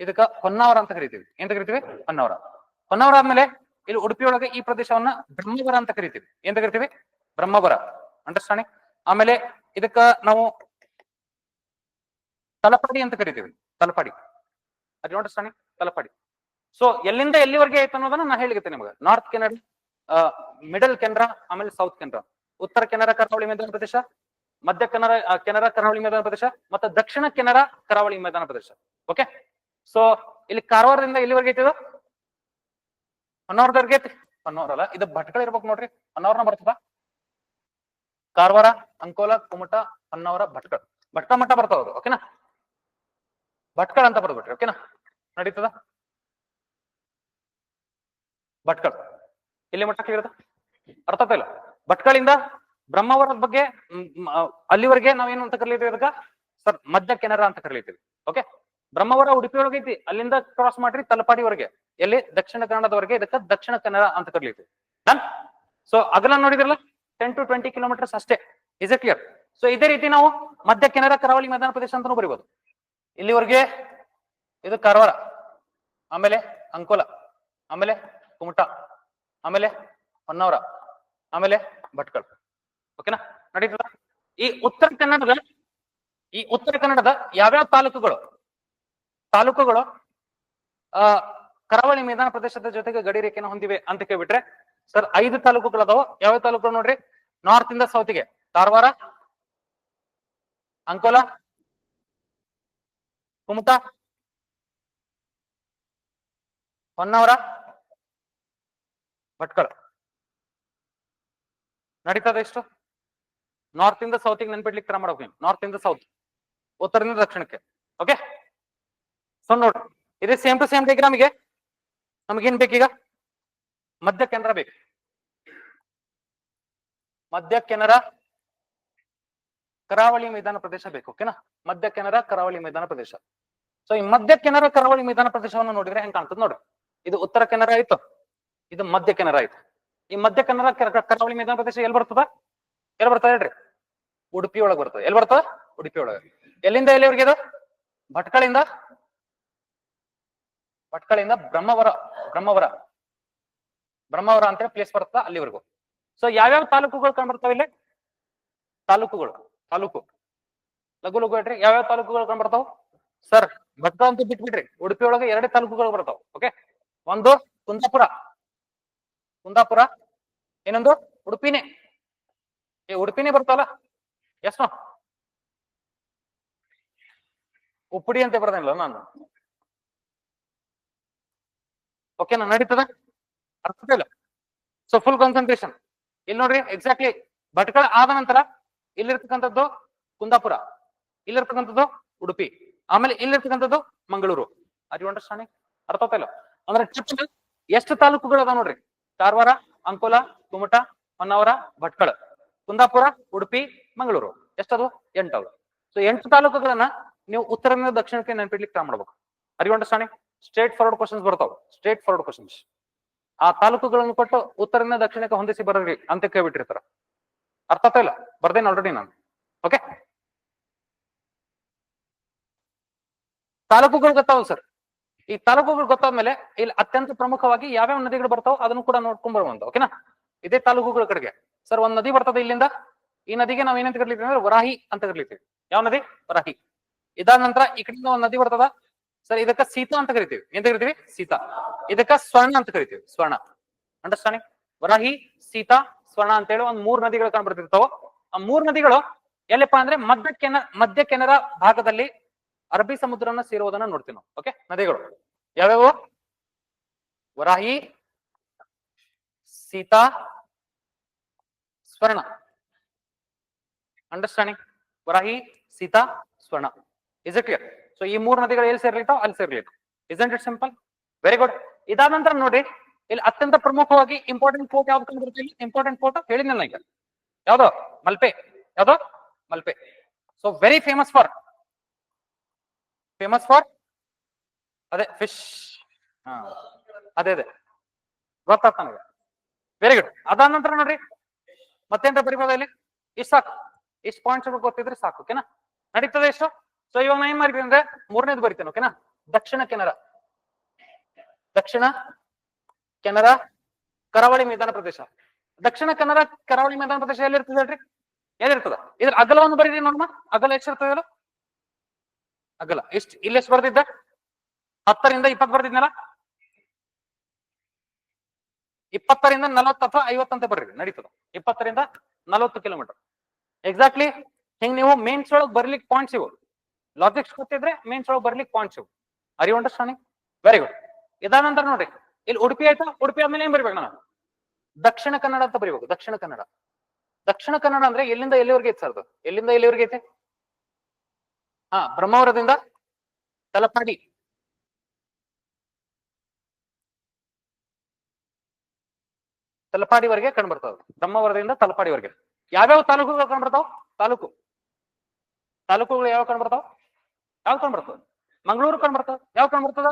S1: ಇದಕ್ಕ ಹೊನ್ನಾವರ ಅಂತ ಕರಿತೀವಿ. ಏನ್ ಕರಿತೀವಿ? ಹೊನ್ನಾವರ. ಹೊನ್ನಾವರ ಆದ್ಮೇಲೆ ಇಲ್ಲಿ ಉಡುಪಿ ಒಳಗೆ ಈ ಪ್ರದೇಶವನ್ನ ಬ್ರಹ್ಮವರ ಅಂತ ಕರಿತೀವಿ. ಏನ್ ಕರಿತೀವಿ? ಬ್ರಹ್ಮವರ ಅಂಡರ್ಸ್ಟ್ಯಾಂಡಿಂಗ್ ಆಮೇಲೆ ಇದಕ್ಕ ನಾವು ತಲಪಾಡಿ ಅಂತ ಕರಿತೀವಿ, ತಲಪಾಡಿ. ಅದ್ ನೋಡಿಸ್ತಾನೆ ತಲಪಾಡಿ. ಸೊ ಎಲ್ಲಿಂದ ಎಲ್ಲಿವರೆಗೆ ಆಯ್ತು ಅನ್ನೋದನ್ನ ನಾ ಹೇಳಿಗತ್ತೆ ನಿಮಗೆ. ನಾರ್ತ್ ಕೆನರಾ ಮಿಡಲ್ ಕೆನರಾ ಆಮೇಲೆ ಸೌತ್ ಕೆನರಾ ಉತ್ತರ ಕೆನರಾ ಕರಾವಳಿ ಮೈದಾನ ಪ್ರದೇಶ, ಮಧ್ಯ ಕೆನರ ಕೆನರಾ ಕರಾವಳಿ ಮೈದಾನ ಪ್ರದೇಶ, ಮತ್ತೆ ದಕ್ಷಿಣ ಕೆನರಾ ಕರಾವಳಿ ಮೈದಾನ ಪ್ರದೇಶ. ಓಕೆ ಸೊ ಇಲ್ಲಿ ಕಾರವಾರದಿಂದ ಎಲ್ಲಿವರೆಗೆ ಐತಿ ಇದು? ಹೊನ್ನಾವರದವರೆಗೆ ಐತಿ ಹೊನ್ನಾವರ ಅಲ್ಲ ಇದು ಭಟ್ಕಳ ಇರ್ಬೇಕು ನೋಡ್ರಿ. ಹೊನ್ನವರ್ನ ಬರ್ತದ? ಕಾರವಾರ, ಅಂಕೋಲ, ಕುಮಟ ಹೊನ್ನಾವರ ಭಟ್ಕಳ. ಭಟ್ಕಳ ಮಠ ಬರ್ತಾವ ಅದು ಓಕೆನಾ ಭಟ್ಕಳ ಅಂತ ಬರ್ದ್ಬಿಟ್ರಿ ಓಕೆನಾ ನಡೀತದ? ಭಟ್ಕಳ. ಇಲ್ಲಿ ಮಟ್ಟ ಕೇಳಿದ? ಅರ್ಥ ಇಲ್ಲ. ಭಟ್ಕಳಿಂದ ಬ್ರಹ್ಮಾವರದ ಬಗ್ಗೆ ಅಲ್ಲಿವರೆಗೆ ನಾವೇನು ಅಂತ ಕರೀತೀವಿ ಅದಕ್ಕ ಸರ್, ಮಧ್ಯ ಕೆನರ ಅಂತ ಕರೀತೀವಿ ಓಕೆ ಬ್ರಹ್ಮವರ ಉಡುಪಿ ಐತಿ, ಅಲ್ಲಿಂದ ಕ್ರಾಸ್ ಮಾಡ್ರಿ ತಲಪಾಡಿವರೆಗೆ ಎಲ್ಲಿ? ದಕ್ಷಿಣ ಕನ್ನಡದವರೆಗೆ ಇದಕ್ಕ ದಕ್ಷಿಣ ಕನ್ನಡ ಅಂತ ಕರೀತೀವಿ ಡನ್ ಸೊ ಅಗಲ ನೋಡಿದ್ರಲ್ಲ? ಟೆನ್ ಟು ಟ್ವೆಂಟಿ ಕಿಲೋಮೀಟರ್ಸ್ ಅಷ್ಟೇ. ಇಸ್ ಎ ಕ್ಲಿಯರ್ ಸೊ ಇದೇ ರೀತಿ ನಾವು ಮಧ್ಯ ಕೆನರಾ, ಕರಾವಳಿ ಮೈದಾನ ಪ್ರದೇಶ ಅಂತಾನೂ ಬರೀಬಹುದು ಇಲ್ಲಿವರೆಗೆ ಇದು ಕಾರವಾರ, ಆಮೇಲೆ ಅಂಕೋಲ, ಆಮೇಲೆ ಕುಮಟಾ, ಆಮೇಲೆ ಹೊನ್ನಾವರ, ಆಮೇಲೆ ಭಟ್ಕಳ. ಓಕೆನಾ? ನಡೀತದ? ಈ ಉತ್ತರ ಕನ್ನಡದ, ಈ ಉತ್ತರ ಕನ್ನಡದ ಯಾವ್ಯಾವ ತಾಲೂಕುಗಳು? ತಾಲೂಕುಗಳು, ಆ, ಕರಾವಳಿ ಮೈದಾನ ಪ್ರದೇಶದ ಜೊತೆಗೆ ಗಡಿ ರೇಖೆಯನ್ನು ಹೊಂದಿವೆ ಅಂತ ಕೇಳ್ಬಿಟ್ರೆ ಸರ್, ಐದು ತಾಲೂಕುಗಳು ಅದಾವ ಯಾವ ತಾಲೂಕು ನೋಡ್ರಿ? ನಾರ್ತ್ ಇಂದ ಸೌತ್ಗೆ ಕಾರವಾರ ಅಂಕೋಲಾ, ಕುಮಟಾ, ಹೊನ್ನಾವರ, ಭಟ್ಕಳ. ನಡೀತದ ಎಷ್ಟು ನಾರ್ತ್ ಇಂದ ಸೌತ್ಗೆ ನೆನ್ಪಿಡ್ಲಿಕ್ಕೆ ಟ್ರೈ ಮಾಡ್ಬೇಕು ನಾರ್ತ್ ಇಂದ ಸೌತ್ ಉತ್ತರದಿಂದ ದಕ್ಷಿಣಕ್ಕೆ. ಓಕೆ ಸೊ ನೋಡ್ರಿ. ಇದೇ ಸೇಮ್ ಟು ಸೇಮ್ ಡೈಗ್ರಾಮಿಗೆ ನಮಗೇನ್ ಬೇಕೀಗ? ಮಧ್ಯ ಕೇಂದ್ರ ಬೇಕು. ಮಧ್ಯ ಕೆನರ, ಕರಾವಳಿ ಮೈದಾನ ಪ್ರದೇಶ ಬೇಕು, ಓಕೆನಾ? ಮಧ್ಯ ಕೆನರ, ಕರಾವಳಿ ಮೈದಾನ ಪ್ರದೇಶ. ಸೊ ಈ ಮಧ್ಯ ಕೆನರ, ಕರಾವಳಿ ಮೈದಾನ ಪ್ರದೇಶವನ್ನು ನೋಡಿದ್ರೆ ಹೆಂಗ್ ಕಾಣ್ತದೆ ನೋಡ್ರಿ ಇದು ಉತ್ತರ ಕೆನರ ಆಯ್ತು, ಇದು ಮಧ್ಯ ಕೆನರ ಆಯ್ತು. ಈ ಮಧ್ಯ ಕೆನರ ಕೆರ- ಕರಾವಳಿ ಮೈದಾನ ಪ್ರದೇಶ ಎಲ್ಲಿ ಬರ್ತದ? ಎಲ್ಲಿ ಬರ್ತದ ಹೇಳ್ರಿ? ಉಡುಪಿ ಒಳಗ್ ಬರ್ತದೆ. ಎಲ್ಲಿ ಬರ್ತದ? ಉಡುಪಿ ಒಳಗ. ಎಲ್ಲಿಂದ, ಎಲ್ಲಿವರೆಗೆ ಇದು? ಭಟ್ಕಳಿಂದ? ಭಟ್ಕಳಿಂದ ಬ್ರಹ್ಮವರ ಬ್ರಹ್ಮವರ. ಬ್ರಹ್ಮವರ ಅಂತ ಪ್ಲೇಸ್ ಬರುತ್ತಾ ಅಲ್ಲಿವರೆಗೂ. ಸೊ ಯಾವ್ಯಾವ ತಾಲೂಕುಗಳು ಕಂಡ್ಬರ್ತಾವ ಇಲ್ಲಿ? ತಾಲೂಕುಗಳು, ತಾಲೂಕು. ಲಘು ಲಘು ಹೇಳ್ರಿ, ಯಾವ್ಯಾವ ತಾಲೂಕುಗಳು ಕಂಡ್ಬರ್ತಾವ? ಸರ್ ಭಟ್ಕ ಅಂತ ಬಿಟ್ಬಿಡ್ರಿ. ಉಡುಪಿ ಒಳಗೆ ಎರಡೇ ತಾಲೂಕುಗಳು ಬರ್ತಾವ ಓಕೆ ಒಂದು ಕುಂದಾಪುರ. ಕುಂದಾಪುರ, ಇನ್ನೊಂದು ಉಡುಪಿನೇ. ಏ, ಉಡುಪಿನೇ ಬರ್ತಾವಲ್ಲ ಎಸ್ ಉಪ್ಪುಡಿ ಅಂತ ಬರ್ತಾನಿಲ್ಲ ನಾನು. ಓಕೆನಾ ನಡೀತದ? ಅರ್ಥ ಸೊ ಫುಲ್ ಕಾನ್ಸಂಟ್ರೇಷನ್ ಇಲ್ಲಿ ನೋಡ್ರಿ ಎಕ್ಸಾಕ್ಟ್ಲಿ ಭಟ್ಕಳ ಆದ ನಂತರ ಇಲ್ಲಿರ್ತಕ್ಕಂಥದ್ದು ಕುಂದಾಪುರ, ಇಲ್ಲಿರ್ತಕ್ಕಂಥದ್ದು ಉಡುಪಿ, ಆಮೇಲೆ ಇಲ್ಲಿರ್ತಕ್ಕಂಥದ್ದು ಮಂಗಳೂರು. ಅರ್ ಯು ಅಂಡರ್ಸ್ಟ್ಯಾಂಡಿಂಗ್ ಅರ್ಥ ಇಲ್ಲ. ಅಂದ್ರೆ ಟ್ರಿಪ್ ಎಷ್ಟು ತಾಲೂಕುಗಳು ಅದಾವ ನೋಡ್ರಿ? ಕಾರವಾರ, ಅಂಕೋಲ, ಕುಮಟಾ, ಹೊನ್ನಾವರ, ಭಟ್ಕಳ. ಕುಂದಾಪುರ, ಉಡುಪಿ, ಮಂಗಳೂರು. ಎಷ್ಟದು? ಅವು ಸೊ ಎಂಟು ತಾಲೂಕುಗಳನ್ನ ನೀವು ಉತ್ತರದಿಂದ ದಕ್ಷಿಣಕ್ಕೆ ನೆನಪಿಡ್ಲಿಕ್ಕೆ ಟ್ರೈ ಮಾಡ್ಬೇಕು. Are you understanding straightforward questions ಬರ್ತಾವ. ಸ್ಟ್ರೇಟ್ ಫಾರ್ವರ್ಡ್ ಕ್ವಶನ್ಸ್ ಆ ತಾಲೂಕುಗಳನ್ನು ಕೊಟ್ಟು ಉತ್ತರದಿಂದ ದಕ್ಷಿಣಕ್ಕೆ ಹೊಂದಿಸಿ ಬರಲಿ ಅಂತ ಕೇಳ್ಬಿಟ್ಟಿರ್ತಾರ. ಅರ್ಥ ಇಲ್ಲ? ಬರ್ದೇನೆ ಆಲ್ರೆಡಿ ನಾನು. ಓಕೆ ತಾಲೂಕುಗಳು ಗೊತ್ತಾವ ಸರ್ ಈ ತಾಲೂಕುಗಳು ಗೊತ್ತಾದ್ಮೇಲೆ ಇಲ್ಲಿ ಅತ್ಯಂತ ಪ್ರಮುಖವಾಗಿ ಯಾವ್ಯಾವ ನದಿಗಳು ಬರ್ತಾವ ಅದನ್ನು ಕೂಡ ನೋಡ್ಕೊಂಡ್ ಬರುವಂತ ಓಕೆನಾ ಇದೇ ತಾಲೂಕುಗಳ ಕಡೆಗೆ. ಸರ್ ಒಂದ್ ನದಿ ಬರ್ತದೆ ಇಲ್ಲಿಂದ? ಈ ನದಿಗೆ ನಾವ್ ಏನಂತ ಕರಿತೀವಿ ಅಂದ್ರೆ ವರಾಹಿ ಅಂತ ಕರಿತೀವಿ ಯಾವ ನದಿ? ವರಾಹಿ. ಇದಾದ ನಂತರ ಈ ಕಡೆಯಿಂದ ಒಂದ್ ನದಿ ಬರ್ತದ? ಸರ್, ಇದಕ್ಕ ಸೀತಾ ಅಂತ ಕರಿತೀವಿ. ಎಂತ ಕರಿತೀವಿ? ಸೀತಾ. ಇದಕ್ಕ ಸ್ವರ್ಣ ಅಂತ ಕರಿತೀವಿ. ಸ್ವರ್ಣ. ಅಂಡರ್ಸ್ಟ್ಯಾಂಡಿಂಗ್ ವರಾಹಿ, ಸೀತಾ, ಸ್ವರ್ಣ ಅಂತ ಹೇಳಿ ಒಂದ್ ಮೂರ್ ನದಿಗಳು ಕಾಣಬರ್ತಿರ್ತಾವ ಆ ಮೂರ್ ನದಿಗಳು ಎಲ್ಲಪ್ಪ ಅಂದ್ರೆ ಮಧ್ಯ ಕೆನ ಮಧ್ಯ ಕೆನರಾ ಭಾಗದಲ್ಲಿ ಅರಬ್ಬಿ ಸಮುದ್ರನ ಸೇರುವುದನ್ನ ನೋಡ್ತೀವಿ ನಾವು. ಓಕೆ ನದಿಗಳು. ಯಾವ್ಯಾವು? ವರಾಹಿ, ಸೀತಾ, ಸ್ವರ್ಣ. ಅಂಡರ್ಸ್ಟ್ಯಾಂಡಿಂಗ್ ವರಾಹಿ, ಸೀತಾ, ಸ್ವರ್ಣ. ಇಸ್ ಇಟ್ ಕ್ಲಿಯರ್ ಸೊ ಈ ಮೂರು ನದಿಗಳು ಎಲ್ಲಿ ಸೇರ್ಲಿಕ್ತಾವ ಅಲ್ಲಿ ಸೇರ್ಲಿಕ್ಕೆ isn't it simple very good ಇದಾದ ನಂತರ ನೋಡಿ, ಇಲ್ಲಿ ಅತ್ಯಂತ ಪ್ರಮುಖವಾಗಿ ಇಂಪಾರ್ಟೆಂಟ್ ಫೋರ್ಟ್ ಯಾವ್ದು ಕಂಡುಬರುತ್ತೆ ಇಲ್ಲಿ ಇಂಪಾರ್ಟೆಂಟ್ ಫೋರ್ಟ್ ಹೇಳಿದ್ನಲ್ಲ ಈಗ. ಯಾವ್ದು? ಮಲ್ಪೆ. ಯಾವ್ದು? Malpe. So very famous for famous for ಅದೇ ಫಿಶ್ ಹಾ. ಅದೇ ಅದೇ. ಗೊತ್ತಾಗ್ತ ನನಗೆ. ವೆರಿ ಗುಡ್ ಅದಾದ ನಂತರ ನೋಡ್ರಿ. ಮತ್ತೇನ್ರ ಬರಿಬೋದ ಇಲ್ಲಿ? ಇಷ್ಟು ಸಾಕು ಇಷ್ಟು ಪಾಯಿಂಟ್ಸ್ ಗೊತ್ತಿದ್ರೆ ಸಾಕು ಓಕೆನಾ ನಡೀತದೆ ಎಷ್ಟು? ಸೊ ಇವಾಗ ನಾ ಏನ್ ಮಾಡಿದ್ವಿ ಅಂದ್ರೆ ಮೂರನೇದು ಬರಿತೇನೆ ಓಕೆನಾ ದಕ್ಷಿಣ ಕೆನರಾ. ದಕ್ಷಿಣ ಕೆನರಾ ಕರಾವಳಿ ಮೈದಾನ ಪ್ರದೇಶ. ದಕ್ಷಿಣ ಕನ್ನಡ ಕರಾವಳಿ ಮೈದಾನ ಪ್ರದೇಶ ಎಲ್ಲಿರ್ತದೆ ಹೇಳ್ರಿ? ಎಲ್ಲಿರ್ತದ? ಇದ್ರ ಅಗಲವನ್ನು ಬರೀರಿ ನೋಡಮ್ಮ. ಅಗಲ ಎಷ್ಟಿರ್ತದಲ್ಲ ಅಗಲ. ಎಷ್ಟು? ಇಲ್ಲಿ ಎಷ್ಟು ಬರ್ದಿದ್ದ? ಹತ್ತರಿಂದ ಇಪ್ಪತ್ತು ಬರ್ದಿದ್ನಲ್ಲ? ಇಪ್ಪತ್ತರಿಂದ ನಲವತ್ತು ಅಥವಾ ಐವತ್ತು ಅಂತ ಬರ್ರಿ, ನಡೀತದ. ಇಪ್ಪತ್ತರಿಂದ ನಲವತ್ತು ಕಿಲೋಮೀಟರ್ ಎಕ್ಸಾಕ್ಟ್ಲಿ ಹಿಂಗ್ ನೀವು ಮೇನ್ಸ್ ಒಳಗ್ ಬರ್ಲಿಕ್ಕೆ ಪಾಯಿಂಟ್ಸ್ ಇವು. ಲಾಜಿಕ್ಸ್ ಗೊತ್ತಿದ್ರೆ ಮೇನ್ಸ್ ಒಳಗೆ ಬರ್ಲಿಕ್ಕೆ ಪಾಯಿಂಟ್ಸ್ ಇವು. ಅರಿ ಅಂಡರ್ಸ್ಟ್ಯಾಂಡಿಂಗ್ ವೆರಿ ಗುಡ್ ಇದಾದ ನಂತರ ನೋಡ್ರಿ. ಇಲ್ಲಿ ಉಡುಪಿ ಆಯ್ತಾ? ಉಡುಪಿ ಆದ್ಮೇಲೆ ಏನ್ ಬರ್ಬೇಕು ನಾನು ದಕ್ಷಿಣ ಕನ್ನಡ ಅಂತ ಬರಿಬೇಕು, ದಕ್ಷಿಣ ಕನ್ನಡ. ದಕ್ಷಿಣ ಕನ್ನಡ ಅಂದ್ರೆ ಎಲ್ಲಿಂದ ಎಲ್ಲಿವರೆಗೆ ಐತೆ ಸರ್ ಎಲ್ಲಿಂದ ಎಲ್ಲಿವರೆಗೆ ಐತೆ? ಹಾ, ಬ್ರಹ್ಮಾವರದಿಂದ ತಲಪಾಡಿ. ತಲಪಾಡಿವರೆಗೆ ಕಂಡ್ಬರ್ತಾವ ಬ್ರಹ್ಮಾವರದಿಂದ ತಲಪಾಡಿವರೆಗೆ. ಯಾವ್ಯಾವ ತಾಲೂಕುಗಳು ಕಂಡ್ಬರ್ತಾವ ತಾಲೂಕು. ತಾಲೂಕುಗಳು ಯಾವ ಕಂಡ್ಬರ್ತಾವ ಯಾವ ಕಂಡ್ಬರ್ತದ ಮಂಗಳೂರು ಕಂಡ್ಬರ್ತದ ಯಾವ ಕಂಡ್ಬರ್ತದ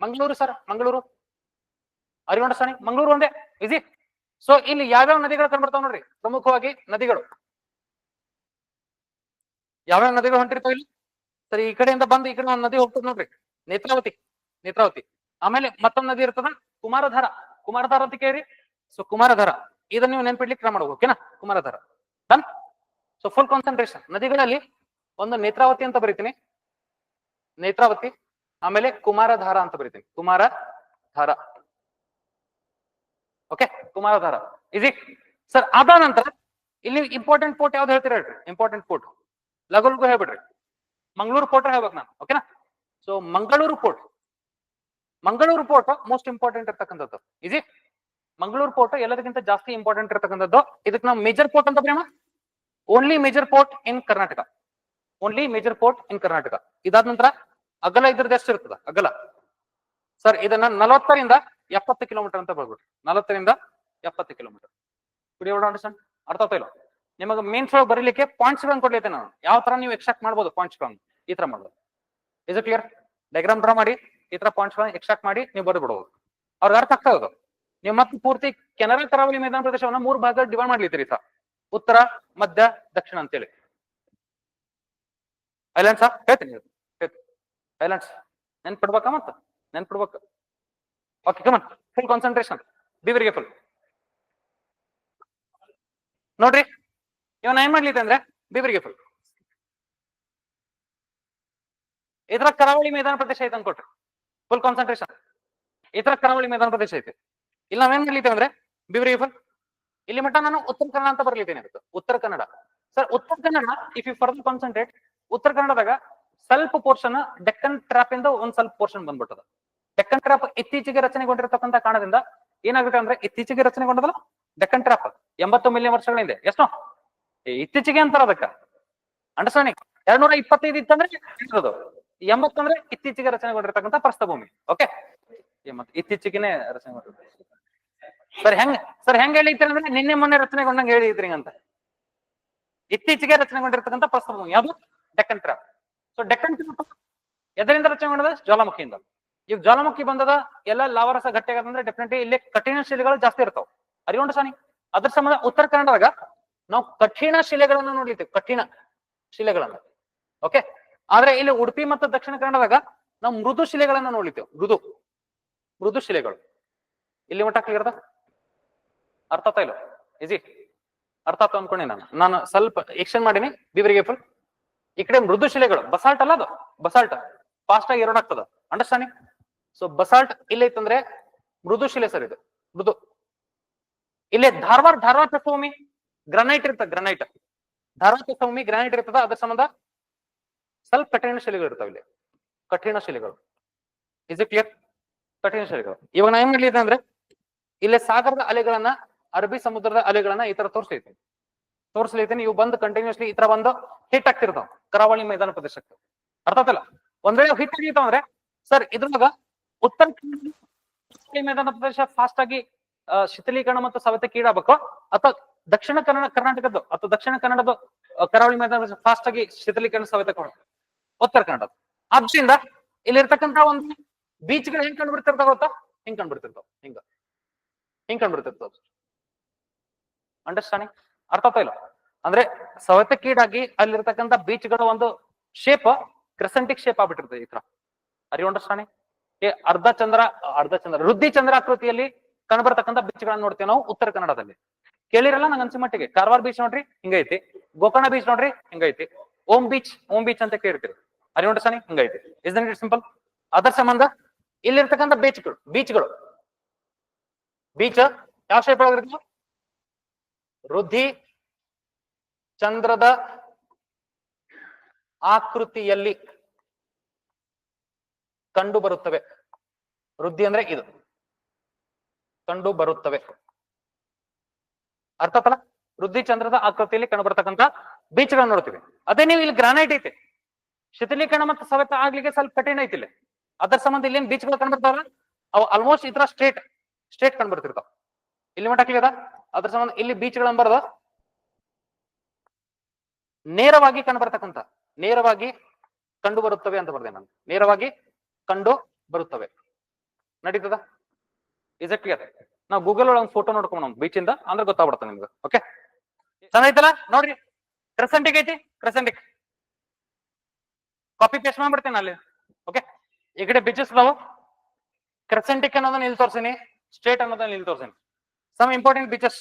S1: ಮಂಗಳೂರು ಸರ್, ಮಂಗಳೂರು. ಅರಿವಂಡಸಾಣಿ ಮಂಗಳೂರು ಒಂದೇ ಇಸಿ ಸೊ ಇಲ್ಲಿ ಯಾವ್ಯಾವ ನದಿಗಳು ಕಂಡ್ಬರ್ತಾವ ನೋಡ್ರಿ? ಪ್ರಮುಖವಾಗಿ ನದಿಗಳು. ಯಾವ್ಯಾವ ನದಿಗಳು ಹೊಂಟಿರ್ತಾವ ಇಲ್ಲಿ? ಸರಿ, ಈ ಕಡೆಯಿಂದ ಬಂದು ಈ ಕಡೆ ಒಂದ್ ನದಿ ಹೋಗ್ತದ ನೋಡ್ರಿ. ನೇತ್ರಾವತಿ ನೇತ್ರಾವತಿ. ಆಮೇಲೆ ಮತ್ತೊಂದ್ ನದಿ ಇರ್ತದ, ಕುಮಾರಧಾರ. ಕುಮಾರಧಾರ ಅಂತ ಕೇಳಿ ಸೊ ಕುಮಾರಧಾರ. ಇದನ್ನ ನೀವು ನೆನ್ಪಿಡ್ಲಿಕ್ಕೆ ಕ್ರಮ ಮಾಡೋಕೆ ಓಕೆನಾ? Kumaradhara. Done so full concentration ನದಿಗಳಲ್ಲಿ ಒಂದು ನೇತ್ರಾವತಿ ಅಂತ ಬರೀತೀನಿ. ನೇತ್ರಾವತಿ, ಆಮೇಲೆ ಕುಮಾರಧಾರ ಅಂತ ಬರೀತೀನಿ. Kumaradhara. Okay Kumaradhara. Easy sir ಅದ ನಂತರ ಇಲ್ಲಿ ಇಂಪಾರ್ಟೆಂಟ್ ಪೋರ್ಟ್ ಯಾವ್ದು ಹೇಳ್ತೀರಾ ಹೇಳ್ರಿ? ಇಂಪಾರ್ಟೆಂಟ್ ಪೋರ್ಟ್ ಲಘು ಲಘು ಹೇಳ್ಬಿಡ್ರಿ. ಮಂಗಳೂರು ಪೋರ್ಟ್ ಹೇಳ್ಬೇಕು ನಾನು. ಓಕೆನಾ so Mangaluru port Mangaluru port most important ಇರ್ತಕ್ಕಂಥದ್ದು. ಇಸಿ ಮಂಗಳೂರು ಪೋರ್ಟ್ ಎಲ್ಲದಕ್ಕಿಂತ ಜಾಸ್ತಿ ಇಂಪಾರ್ಟೆಂಟ್ ಇರ್ತಕ್ಕಂಥದ್ದು. ಇದಕ್ಕೆ ನಾವು ಮೇಜರ್ ಪೋರ್ಟ್ ಅಂತ ಬರೀಮ only major port in Karnataka only major port in Karnataka ಇದಾದ ನಂತರ ಅಗಲ ಇದ್ರದ್ದು ಎಷ್ಟು ಇರ್ತದ? ಅಗಲ. ಸರ್ ಇದನ್ನ ನಲವತ್ತರಿಂದ ಎಪ್ಪತ್ತು ಕಿಲೋಮೀಟರ್ ಅಂತ ಬರ್ಬಿಟ್ರಿ ನಲವತ್ತರಿಂದ ಎಪ್ಪತ್ತು ಕಿಲೋಮೀಟರ್ ಅಂಡರ್ಸ್ಟ್ಯಾಂಡ್ ಅರ್ಥ ಇಲ್ಲ? ನಿಮಗೆ ಮೇನ್ಸ್ ಒಳಗೆ ಬರೀಲಿಕ್ಕೆ ಪಾಯಿಂಟ್ಸ್ ಗಳನ್ನ ಕೊಡ್ಲೈತೆ ನಾನು. ಯಾವ ತರ ನೀವು ಎಕ್ಸ್ಟ್ರಾಕ್ಟ್ ಮಾಡ್ಬೋದು ಪಾಯಿಂಟ್ಸ್ ಗಳನ್ನ ಈ ತರ ಮಾಡ್ಬೋದು. ಇಸ್ ಕ್ಲಿಯರ್ ಡೈಗ್ರಾಮ್ ಡ್ರಾ ಮಾಡಿ, ಈ ತರ ಪಾಯಿಂಟ್ಸ್ ಗಳನ್ನ ಎಕ್ಸ್ಟ್ರಾಕ್ಟ್ ಮಾಡಿ, ನೀವು ಬಿಡಬಹುದು ಅವ್ರಿಗೆ ಅರ್ಥ ಆಗ್ತಾ ಇರೋದು? ನೀವು ಮತ್ತೆ ಪೂರ್ತಿ ಕೆನರಾ ಕರಾವಳಿ ಮೈದಾನ ಪ್ರದೇಶವನ್ನ ಮೂರು ಭಾಗ ಡಿವೈಡ್ ಮಾಡ್ಲಿತ್ತೀರಿ ಸರ್. ಉತ್ತರ, ಮಧ್ಯ, ದಕ್ಷಿಣ ಅಂತೇಳಿ. ಐಲ್ಯಾಂಡ್ಸ್ ಹೇಳ್ತೀನಿ ಐಲ್ಯಾಂಡ್ಸ್ ನೆನ್ಪಿಡ್ಬೇಕಾ ಮತ್ತ? ನೆನ್ಪಿಡ್ಬೇಕು. Okay come on full concentration ಬಿವರಿಗೆ full ನೋಡ್ರಿ, ಇವನ್ ಏನ್ ಮಾಡ್ಲಿ ಅಂದ್ರೆ ಬಿವರಿಗೆ ಫುಲ್ ಇದ್ರ ಕರಾವಳಿ ಮೈದಾನ ಪ್ರದೇಶ ಐತೆ ಅನ್ಕೊಟ್ರಿ. ಫುಲ್ ಕಾನ್ಸಂಟ್ರೇಷನ್ ಇತರ ಕರಾವಳಿ ಮೈದಾನ ಪ್ರದೇಶ ಐತೆ. ಇಲ್ಲಿ ನಾವೇನ್ ಮಾಡ್ಲಿತ್ತೆ ಅಂದ್ರೆ ಬಿವರಿಗೆ ಫುಲ್ ಇಲ್ಲಿ ಮಟ್ಟ ನಾನು ಉತ್ತರ ಕನ್ನಡ ಅಂತ ಬರ್ಲಿದ್ದೇನೆ Uttara Kannada. Sir Uttara Kannada if you further concentrate Uttara ಕನ್ನಡದಾಗ ಸ್ವಲ್ಪ ಪೋರ್ಷನ್ ಡೆಕ್ಕನ್ ಟ್ರಾಪ್ ಇಂದ ಒಂದ್ ಸ್ವಲ್ಪ ಪೋರ್ಷನ್ ಬಂದ್ಬಿಟ್ಟದ. ಡೆಕ್ಕನ್ ಟ್ರಾಪ್ ಇತ್ತೀಚೆಗೆ ರಚನೆಗೊಂಡಿರತಕ್ಕಂತ ಕಾರಣದಿಂದ ಏನಾಗುತ್ತೆ ಅಂದ್ರೆ ಇತ್ತೀಚೆಗೆ ರಚನೆಗೊಂಡದಲ್ಲ? ಡೆಕ್ಕನ್ ಟ್ರಾಪ್ ಎಂಬತ್ತು ಮಿಲಿಯನ್ ವರ್ಷಗಳ ಹಿಂದೆ. ಎಷ್ಟೋ? ಇತ್ತೀಚೆಗೆ ಅಂತಾರ ಅದಕ್ಕ. ಅಂಡರ್ಸ್ಟ್ಯಾಂಡಿಂಗ್ ಎರಡ್ ನೂರ ಇಪ್ಪತ್ತೈದು ಇತ್ತಂದ್ರೆ ಇರೋದು ಎಂಬತ್ತಂದ್ರೆ ಇತ್ತೀಚೆಗೆ ರಚನೆಗೊಂಡಿರ್ತಕ್ಕಂಥ ಪ್ರಸ್ಥಭೂಮಿ. ಓಕೆ ಇತ್ತೀಚೆಗೆನೆ ರಚನೆಗೊಂಡಿರ್ತದೆ ಸರ್, ಹೆಂಗ್ ಸರ್, ಹೆಂಗ್ ಹೇಳಿದ್ರಿ ಅಂದ್ರೆ ನಿನ್ನೆ ಮೊನ್ನೆ ರಚನೆಗೊಂಡಂಗೆ ಹೇಳಿದ್ರಿ ಅಂತ ಇತ್ತೀಚೆಗೆ ರಚನೆಗೊಂಡಿರ್ತಕ್ಕಂಥ ಪ್ರಸ್ಥಭೂಮಿ. ಯಾವುದು? Deccan trap so Deccan trap ಎದರಿಂದ ಮಾಡಿದ? ಜ್ವಾಲಾಮುಖಿಯಿಂದ. ಈಗ ಜ್ವಾಲಾಮುಖಿ ಬಂದದ ಎಲ್ಲ ಲಾವರಸ ಗಟ್ಟಿ ಆಗದಂದ್ರೆ ಡೆಫಿನೆಟ್ಲಿ ಇಲ್ಲಿ ಕಠಿಣ ಶಿಲೆಗಳು ಜಾಸ್ತಿ ಇರ್ತಾವ. ಅರಿಗೊಂಡ ಸಾನಿ? ಅದ್ರ ಸಂಬಂಧ ಉತ್ತರ ಕನ್ನಡದಾಗ ನಾವು ಕಠಿಣ ಶಿಲೆಗಳನ್ನ ನೋಡಿದ್ವಿ ಕಠಿಣ ಶಿಲೆಗಳನ್ನ. ಓಕೆ ಆದ್ರೆ ಇಲ್ಲಿ ಉಡುಪಿ ಮತ್ತು ದಕ್ಷಿಣ ಕನ್ನಡದಾಗ ನಾವು ಮೃದು ಶಿಲೆಗಳನ್ನ ನೋಡಿದ್ವಿ ಮೃದು ಮೃದು ಶಿಲೆಗಳು. ಇಲ್ಲಿ ಮಟ್ಟ ಕ್ಲಿಯರ್ ಅರ್ಥ ಇಲ್ಲ? ಈಸಿ ಅರ್ಥ ಆಯ್ತು ಅನ್ಕೊಂಡೆ ನಾನು. ನಾನು ಸ್ವಲ್ಪ ಎಕ್ಷನ್ ಮಾಡೀನಿ, ಬಿವರಿಗೆ ಫುಲ್ ಈ ಕಡೆ ಮೃದು ಶಿಲೆಗಳು ಬಸಾಲ್ಟ್ ಅಲ್ಲ ಅದು? ಬಸಾಲ್ಟ್ ಫಾಸ್ಟ್ ಆಗಿ ಎರಡ್ ಆಗ್ತದ? ಅಂಡರ್ಸ್ಟ್ಯಾಂಡಿಂಗ್ ಸೊ ಬಸಾಲ್ಟ್ ಇಲ್ಲ ಇತ್ತಂದ್ರೆ ಮೃದು ಶಿಲೆ ಸರ್ ಇದು. ಮೃದು. ಇಲ್ಲೇ ಧಾರವಾಡ ಧಾರವಾಡ ಪ್ರಸ್ಥಭೂಮಿ? ಗ್ರನೈಟ್ ಇರ್ತದೆ ಗ್ರನೈಟ್ ಧಾರವಾಡ ಪ್ರಸ್ಥಭೂಮಿ ಗ್ರಾನೈಟ್ ಇರ್ತದ? ಅದ್ರ ಸಂಬಂಧ ಸ್ವಲ್ಪ ಕಠಿಣ ಶಿಲೆಗಳು ಇರ್ತಾವ ಇಲ್ಲಿ. ಕಠಿಣ ಶಿಲೆಗಳು. ಇಸ್ ಇಟ್ ಕ್ಲಿಯರ್ ಕಠಿಣ ಶಿಲೆಗಳು. ಇವಾಗ ನಾ ಏನ್ ಮಾಡ್ಲಿದ್ದೆ ಅಂದ್ರೆ, ಇಲ್ಲೇ ಸಾಗರದ ಅಲೆಗಳನ್ನ, ಅರಬ್ಬಿ ಸಮುದ್ರದ ಅಲೆಗಳನ್ನ ಈ ತರ ತೋರಿಸ್ಲೈತಿ ತೋರಿಸ್ಲೈತೀನಿ ಇವು ಬಂದು ಕಂಟಿನ್ಯೂಸ್ಲಿ ಈ ತರ ಬಂದು ಹಿಟ್ ಆಗ್ತಿರ್ತಾವ. ಕರಾವಳಿ ಮೈದಾನ ಪ್ರದೇಶಕ್ಕೆ. ಅರ್ಥ ಆತಲ್ಲ ಒಂದ್ ವೇಳೆ ಹಿಟ್ ಆಗಿರ್ತಾವ ಅಂದ್ರೆ ಸರ್ ಇದ್ರೊಳಗ ಉತ್ತರ ಕರಾವಳಿ ಮೈದಾನ ಪ್ರದೇಶ ಫಾಸ್ಟ್ ಆಗಿ ಶಿಥಿಲೀಕರಣ ಮತ್ತು ಸವೆತಕ್ಕೆ ಈಡಾಗಬೇಕು ಅಥವಾ ದಕ್ಷಿಣ ಕನ್ನಡ, ಕರ್ನಾಟಕದ್ದು, ಅಥವಾ ದಕ್ಷಿಣ ಕನ್ನಡದ ಕರಾವಳಿ ಮೈದಾನ ಫಾಸ್ಟ್ ಆಗಿ ಶಿಥಿಲೀಕರಣ ಸವೆತಕ್ಕೆ. ಉತ್ತರ ಕನ್ನಡ ಆದ್ರಿಂದ ಇಲ್ಲಿರ್ತಕ್ಕಂತ ಒಂದು ಬೀಚ್ಗಳು ಹೆಂಗ್ ಕಂಡ್ಬಿಡ್ತಿರ್ತಾವ ಗೊತ್ತಾ? ಹಿಂಗ್ ಕಂಡ್ಬಿಡ್ತಿರ್ತಾವ ಹಿಂಗ. ಹಿಂಗ್ ಕಂಡ್ಬಿಡ್ತಿರ್ತಾವ ಅಂಡರ್ಸ್ಟ್ಯಾಂಡಿಂಗ್ ಅರ್ಥ ಆಗ್ತಾ ಇಲ್ಲ. ಅಂದ್ರೆ ಸವೆತಕ್ಕೀಡಾಗಿ ಅಲ್ಲಿರ್ತಕ್ಕಂಥ ಬೀಚ್ಗಳ ಒಂದು ಶೇಪ್ ಕ್ರೆಸೆಂಟಿಕ್ ಶೇಪ್ ಆಗ್ಬಿಟ್ಟಿರ್ತದೆ ಈ ತರ. ಅರಿ ಏ, ಅರ್ಧ ಚಂದ್ರ ಅರ್ಧ ಚಂದ್ರ, ವೃದ್ಧಿ ಚಂದ್ರ ಆಕೃತಿಯಲ್ಲಿ ಕಂಡುಬರ್ತಕ್ಕಂಥ ಬೀಚ್ಗಳನ್ನ ನೋಡ್ತೇವೆ ನಾವು ಉತ್ತರ ಕನ್ನಡದಲ್ಲಿ. ಕೇಳಿರಲ್ಲ ನಂಗೆ ಅನ್ಸಿ ಮಟ್ಟಿಗೆ? ಕಾರವಾರ ಬೀಚ್ ನೋಡ್ರಿ, ಹಿಂಗೈತಿ. ಗೋಕರ್ಣ ಬೀಚ್ ನೋಡ್ರಿ, ಹಿಂಗೈತಿ. ಓಂ ಬೀಚ್ ಓಂ ಬೀಚ್ ಅಂತ ಕೇಳ್ತೀರಿ ಅರಿ ಅಂಡರ್ಸ್ಟ್ಯಾಂಡಿಂಗ್ ಹಿಂಗೈತಿ. ಇಸ್ ಇಟ್ ಸಿಂಪಲ್ ಅದರ ಸಂಬಂಧ ಇಲ್ಲಿರ್ತಕ್ಕಂಥ ಬೀಚ್ಗಳು ಬೀಚ್ಗಳು. ಬೀಚ್, ಯಾವ ಶೇಪ್ ಒಳಗಿರ್ತಾವ ವೃದ್ಧಿ ಚಂದ್ರದ ಆಕೃತಿಯಲ್ಲಿ ಕಂಡು ಬರುತ್ತವೆ ವೃದ್ಧಿ ಅಂದ್ರೆ ಇದು. ಕಂಡು ಬರುತ್ತವೆ ಅರ್ಥ ಆತಲ್ಲ? ವೃದ್ಧಿ ಚಂದ್ರದ ಆಕೃತಿಯಲ್ಲಿ ಕಂಡು ಬರ್ತಕ್ಕಂತ ಬೀಚ್ಗಳನ್ನ ನೋಡ್ತೀವಿ. ಅದೇ ನೀವು ಇಲ್ಲಿ ಗ್ರಾನೈಟ್ ಐತೆ. ಶಿಥಿಲೀಕರಣ ಮತ್ತು ಸವೆತ ಆಗ್ಲಿಕ್ಕೆ ಸ್ವಲ್ಪ ಕಠಿಣ ಐತಿ ಇಲ್ಲಿ ಅದರ ಸಂಬಂಧ ಇಲ್ಲಿ ಬೀಚ್ಗಳು ಕಂಡ್ಬರ್ತಾವಲ್ಲ? ಅವು ಆಲ್ಮೋಸ್ಟ್ ಇದ್ರ ಸ್ಟ್ರೇಟ್ ಸ್ಟ್ರೇಟ್ ಕಂಡು ಕಂಡ್ಬರ್ತಿರ್ತಾವ. ಇಲ್ಲಿ ಮಟ್ಟ ಕ್ಲಿಯರ್ ಅದ್ರ ಸಂಬಂಧ ಇಲ್ಲಿ ಬೀಚ್ಗಳನ್ನ ಬರೋದು ನೇರವಾಗಿ ಕಂಡು ಬರ್ತಕ್ಕಂಥ ನೇರವಾಗಿ ಕಂಡು ಬರುತ್ತವೆ ಅಂತ ಬರ್ದೆ ನಾನು. ನೇರವಾಗಿ ಕಂಡು ಬರುತ್ತವೆ. ನಡೀತದ? ಇಸ್ ಇಟ್ ಕ್ಲಿಯರ್ ನಾವು ಗೂಗಲ್ ಒಳಗೆ ಫೋಟೋ ನೋಡ್ಕೊಂಡು ಬೀಚ್ ಇಂದ, ಅಂದ್ರೆ ಗೊತ್ತಾಗ್ಬಿಡುತ್ತೆ ನಿಮ್ಗೆ ಓಕೆ ಚಂದ ನೋಡ್ರಿ. ಕ್ರೆಸೆಂಟಿಕ್ ಐತಿ? ಕ್ರೆಸೆಂಟಿಕ್ ಕಾಪಿ ಪೇಸ್ಟ್ ಮಾಡ್ಬಿಡ್ತೇನೆ ಅಲ್ಲಿ ಓಕೆ ಈ ಕಡೆ ಬೀಚಸ್ ನಾವು ಕ್ರೆಸೆಂಟಿಕ್ ಅನ್ನೋದನ್ನ ಇಲ್ಲಿ ತೋರ್ಸಿನಿ ಸ್ಟೇಟ್ ಅನ್ನೋದನ್ನ ಇಲ್ಲಿ ತೋರ್ಸಿನಿ. Some important beaches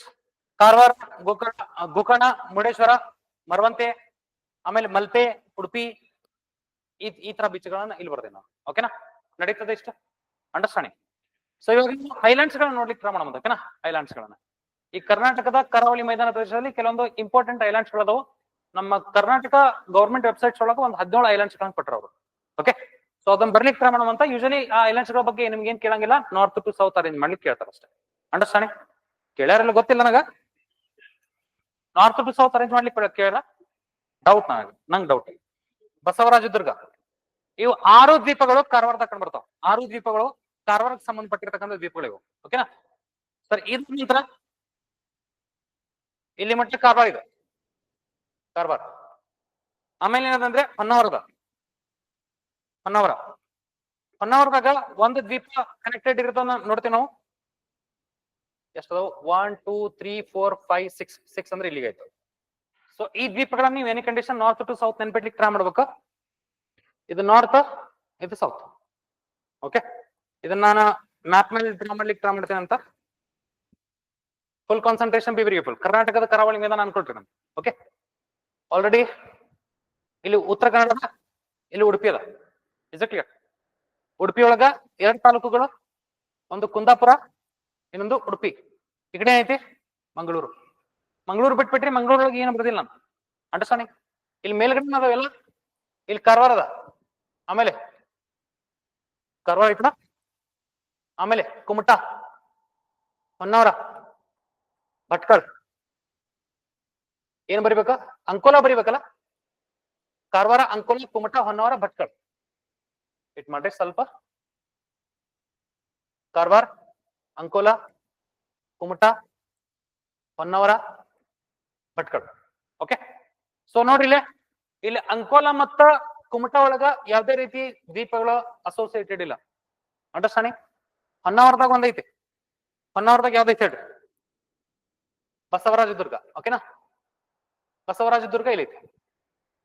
S1: Karwar Gokarna Gokarna Murudeshwar Maravanthe ಆಮೇಲೆ ಮಲ್ಪೆ ಉಡುಪಿ ಈ ತರ ಬೀಚ್ಗಳನ್ನ ಇಲ್ಲಿ ಬರ್ತೇವೆ ನಾವು. ಓಕೆನಾ ನಡೀತದೆ ಇಷ್ಟ? ಅಂಡರ್ಸ್ಟ್ಯಾಂಡಿಂಗ್ ಸೊ ಇವಾಗ ಹೈಲ್ಯಾಂಡ್ಸ್ ಗಳನ್ನ ನೋಡ್ಲಿಕ್ಕೆ ಟ್ರೈ ಮಾಡೋಣ ಓಕೆನಾ ಹೈಲ್ಯಾಂಡ್ಸ್ ಗಳನ್ನ. ಈ ಕರ್ನಾಟಕದ ಕರಾವಳಿ ಮೈದಾನ ಪ್ರದೇಶದಲ್ಲಿ ಕೆಲವೊಂದು ಇಂಪಾರ್ಟೆಂಟ್ ಐಲ್ಯಾಂಡ್ಸ್ ಗಳದಾವು. ನಮ್ಮ ಕರ್ನಾಟಕ ಗವರ್ಮೆಂಟ್ ವೆಬ್ಸೈಟ್ಸ್ ಒಳಗೆ ಒಂದು ಹದಿನೇಳು ಐಲ್ಯಾಂಡ್ಸ್ ಗಳನ್ನ ಕೊಟ್ಟರು ಅವರು. ಓಕೆ ಸೊ ಅದನ್ನ ಬರ್ಲಿಕ್ಕೆ ಟ್ರೈ ಮಾಡೋಣ ಅಂತ ಯೂಶಲಿ ಆ ಐಲ್ಯಾಂಡ್ಸ್ಗಳ ಬಗ್ಗೆ ನಿಮ್ಗೆ ಏನ್ ಕೇಳಂಗಿಲ್ಲ ನಾರ್ತ್ ಟು ಸೌತ್ ಅರೇಂಜ್ ಮಾಡ್ಲಿಕ್ಕೆ ಕೇಳ್ತಾರೆ ಅಷ್ಟೇ ಅಂಡರ್ಸ್ಟ್ಯಾಂಡಿಂಗ್ ಕೇಳ್ಯಾರೆಲ್ಲ ಗೊತ್ತಿಲ್ಲ ನನಗ? ನಾರ್ತ್ ಟು ಸೌತ್ ಅರೇಂಜ್ ಮಾಡ್ಲಿಕ್ಕೆ ಕೇಳ ಡೌಟ್ ನನಗ, ನಂಗೆ ಡೌಟ್ ಬಸವರಾಜದುರ್ಗ ಇವು ಆರು ದ್ವೀಪಗಳು ಕಾರವಾರದಾಗ ಕಂಡು ಬರ್ತಾವ. ಆರು ದ್ವೀಪಗಳು ಕಾರವಾರಕ್ಕೆ ಸಂಬಂಧಪಟ್ಟಿರ್ತಕ್ಕಂಥ ದ್ವೀಪಗಳು ಇವು. ಓಕೆನಾ ಸರ್ ಇದ್ರ ನಂತರ ಇಲ್ಲಿ ಮಟ್ಟ ಕಾರವಾರ ಇದೆ. ಕಾರವಾರ. ಆಮೇಲೆ ಏನದಂದ್ರೆ ಹೊನ್ನಾವರದ. ಹೊನ್ನಾವರ. ಹೊನ್ನಾವರದಾಗ ಒಂದು ದ್ವೀಪ ಕನೆಕ್ಟೆಡ್ ಇರೋದನ್ನ ನೋಡ್ತೀವಿ ನಾವು. ಎಷ್ಟದಾವು? One two three four five six six ಅಂದ್ರೆ ಇಲ್ಲಿಗೆ ಆಯ್ತು. ಸೊ ಈ ದ್ವೀಪಗಳನ್ನ ನೀವು any condition north to south ನೆನ್ಪಿಟ್ಲಿಕ್ಕೆ try ಮಾಡ್ಬೇಕು. ಇದು ನಾರ್ತ್ ಇದು ಸೌತ್ ಓಕೆ ಇದನ್ನ ನಾನು ಮ್ಯಾಪ್ ಮೇಲೆ ಡ್ರಾ ಮಾಡ್ಲಿಕ್ಕೆ ಟ್ರೈ ಮಾಡ್ತೇನೆ ಅಂತ. Full concentration be very full ಕರ್ನಾಟಕದ ಕರಾವಳಿ ಮೇಲೆ ನಾನು ಅನ್ಕೊಳ್ತೇನೆ ಓಕೆ ಆಲ್ರೆಡಿ ಇಲ್ಲಿ ಉತ್ತರ ಕನ್ನಡ ಇಲ್ಲಿ ಉಡುಪಿ ಅದ. ಇಸ್ ಕ್ಲಿಯರ್ ಉಡುಪಿ ಒಳಗ ಎರಡು ತಾಲೂಕುಗಳು, ಒಂದು ಕುಂದಾಪುರ ಇನ್ನೊಂದು ಉಡುಪಿ. ಈ ಕಡೆ ಐತಿ ಮಂಗಳೂರು. ಮಂಗಳೂರು ಬಿಟ್ಬಿಟ್ರಿ ಮಂಗಳೂರು ಒಳಗೆ ಏನು ಬರೋದಿಲ್ಲ ನಾನು ಅಂಡರ್ಸ್ಟ್ಯಾಂಡಿಂಗ್ ಇಲ್ಲಿ ಮೇಲ್ಗಡೆ ಅದಾವೆಲ್ಲ ಇಲ್ಲಿ ಕಾರವಾರ ಅದ. ಆಮೇಲೆ ಕಾರವಾರ ಐತನ ಆಮೇಲೆ ಕುಮಟಾ, ಹೊನ್ನಾವರ, ಭಟ್ಕಳ್. ಏನ್ ಬರಿಬೇಕ? ಅಂಕೋಲಾ ಬರಿಬೇಕಲ್ಲ? ಕಾರವಾರ, ಅಂಕೋಲ, ಕುಮಟಾ, ಹೊನ್ನಾವರ, ಭಟ್ಕಳ್. ಇಟ್ ಮಾಡ್ರಿ ಸ್ವಲ್ಪ. ಕಾರವಾರ ಅಂಕೋಲಾ, ಕುಮಟಾ, ಹೊನ್ನವರ, ಭಟ್ಕಳ. ಓಕೆ ಸೊ ನೋಡ್ರಿ ಇಲ್ಲಿ ಇಲ್ಲಿ ಅಂಕೋಲಾ ಮತ್ತ ಕುಮಟಾ ಒಳಗ ಯಾವ್ದೇ ರೀತಿ ದ್ವೀಪಗಳು ಅಸೋಸಿಯೇಟೆಡ್ ಇಲ್ಲ. ಅಂಡರ್ಸ್ಟ್ಯಾಂಡಿಂಗ್ ಹೊನ್ನಾವರದಾಗ ಒಂದೈತಿ ಹೊನ್ನಾವರದಾಗ ಯಾವ್ದೈತಿ ಹೇಳ್ರಿ? ಬಸವರಾಜದುರ್ಗ. ಓಕೆನಾ ಬಸವರಾಜದುರ್ಗ ಇಲ್ಲಿ ಐತಿ.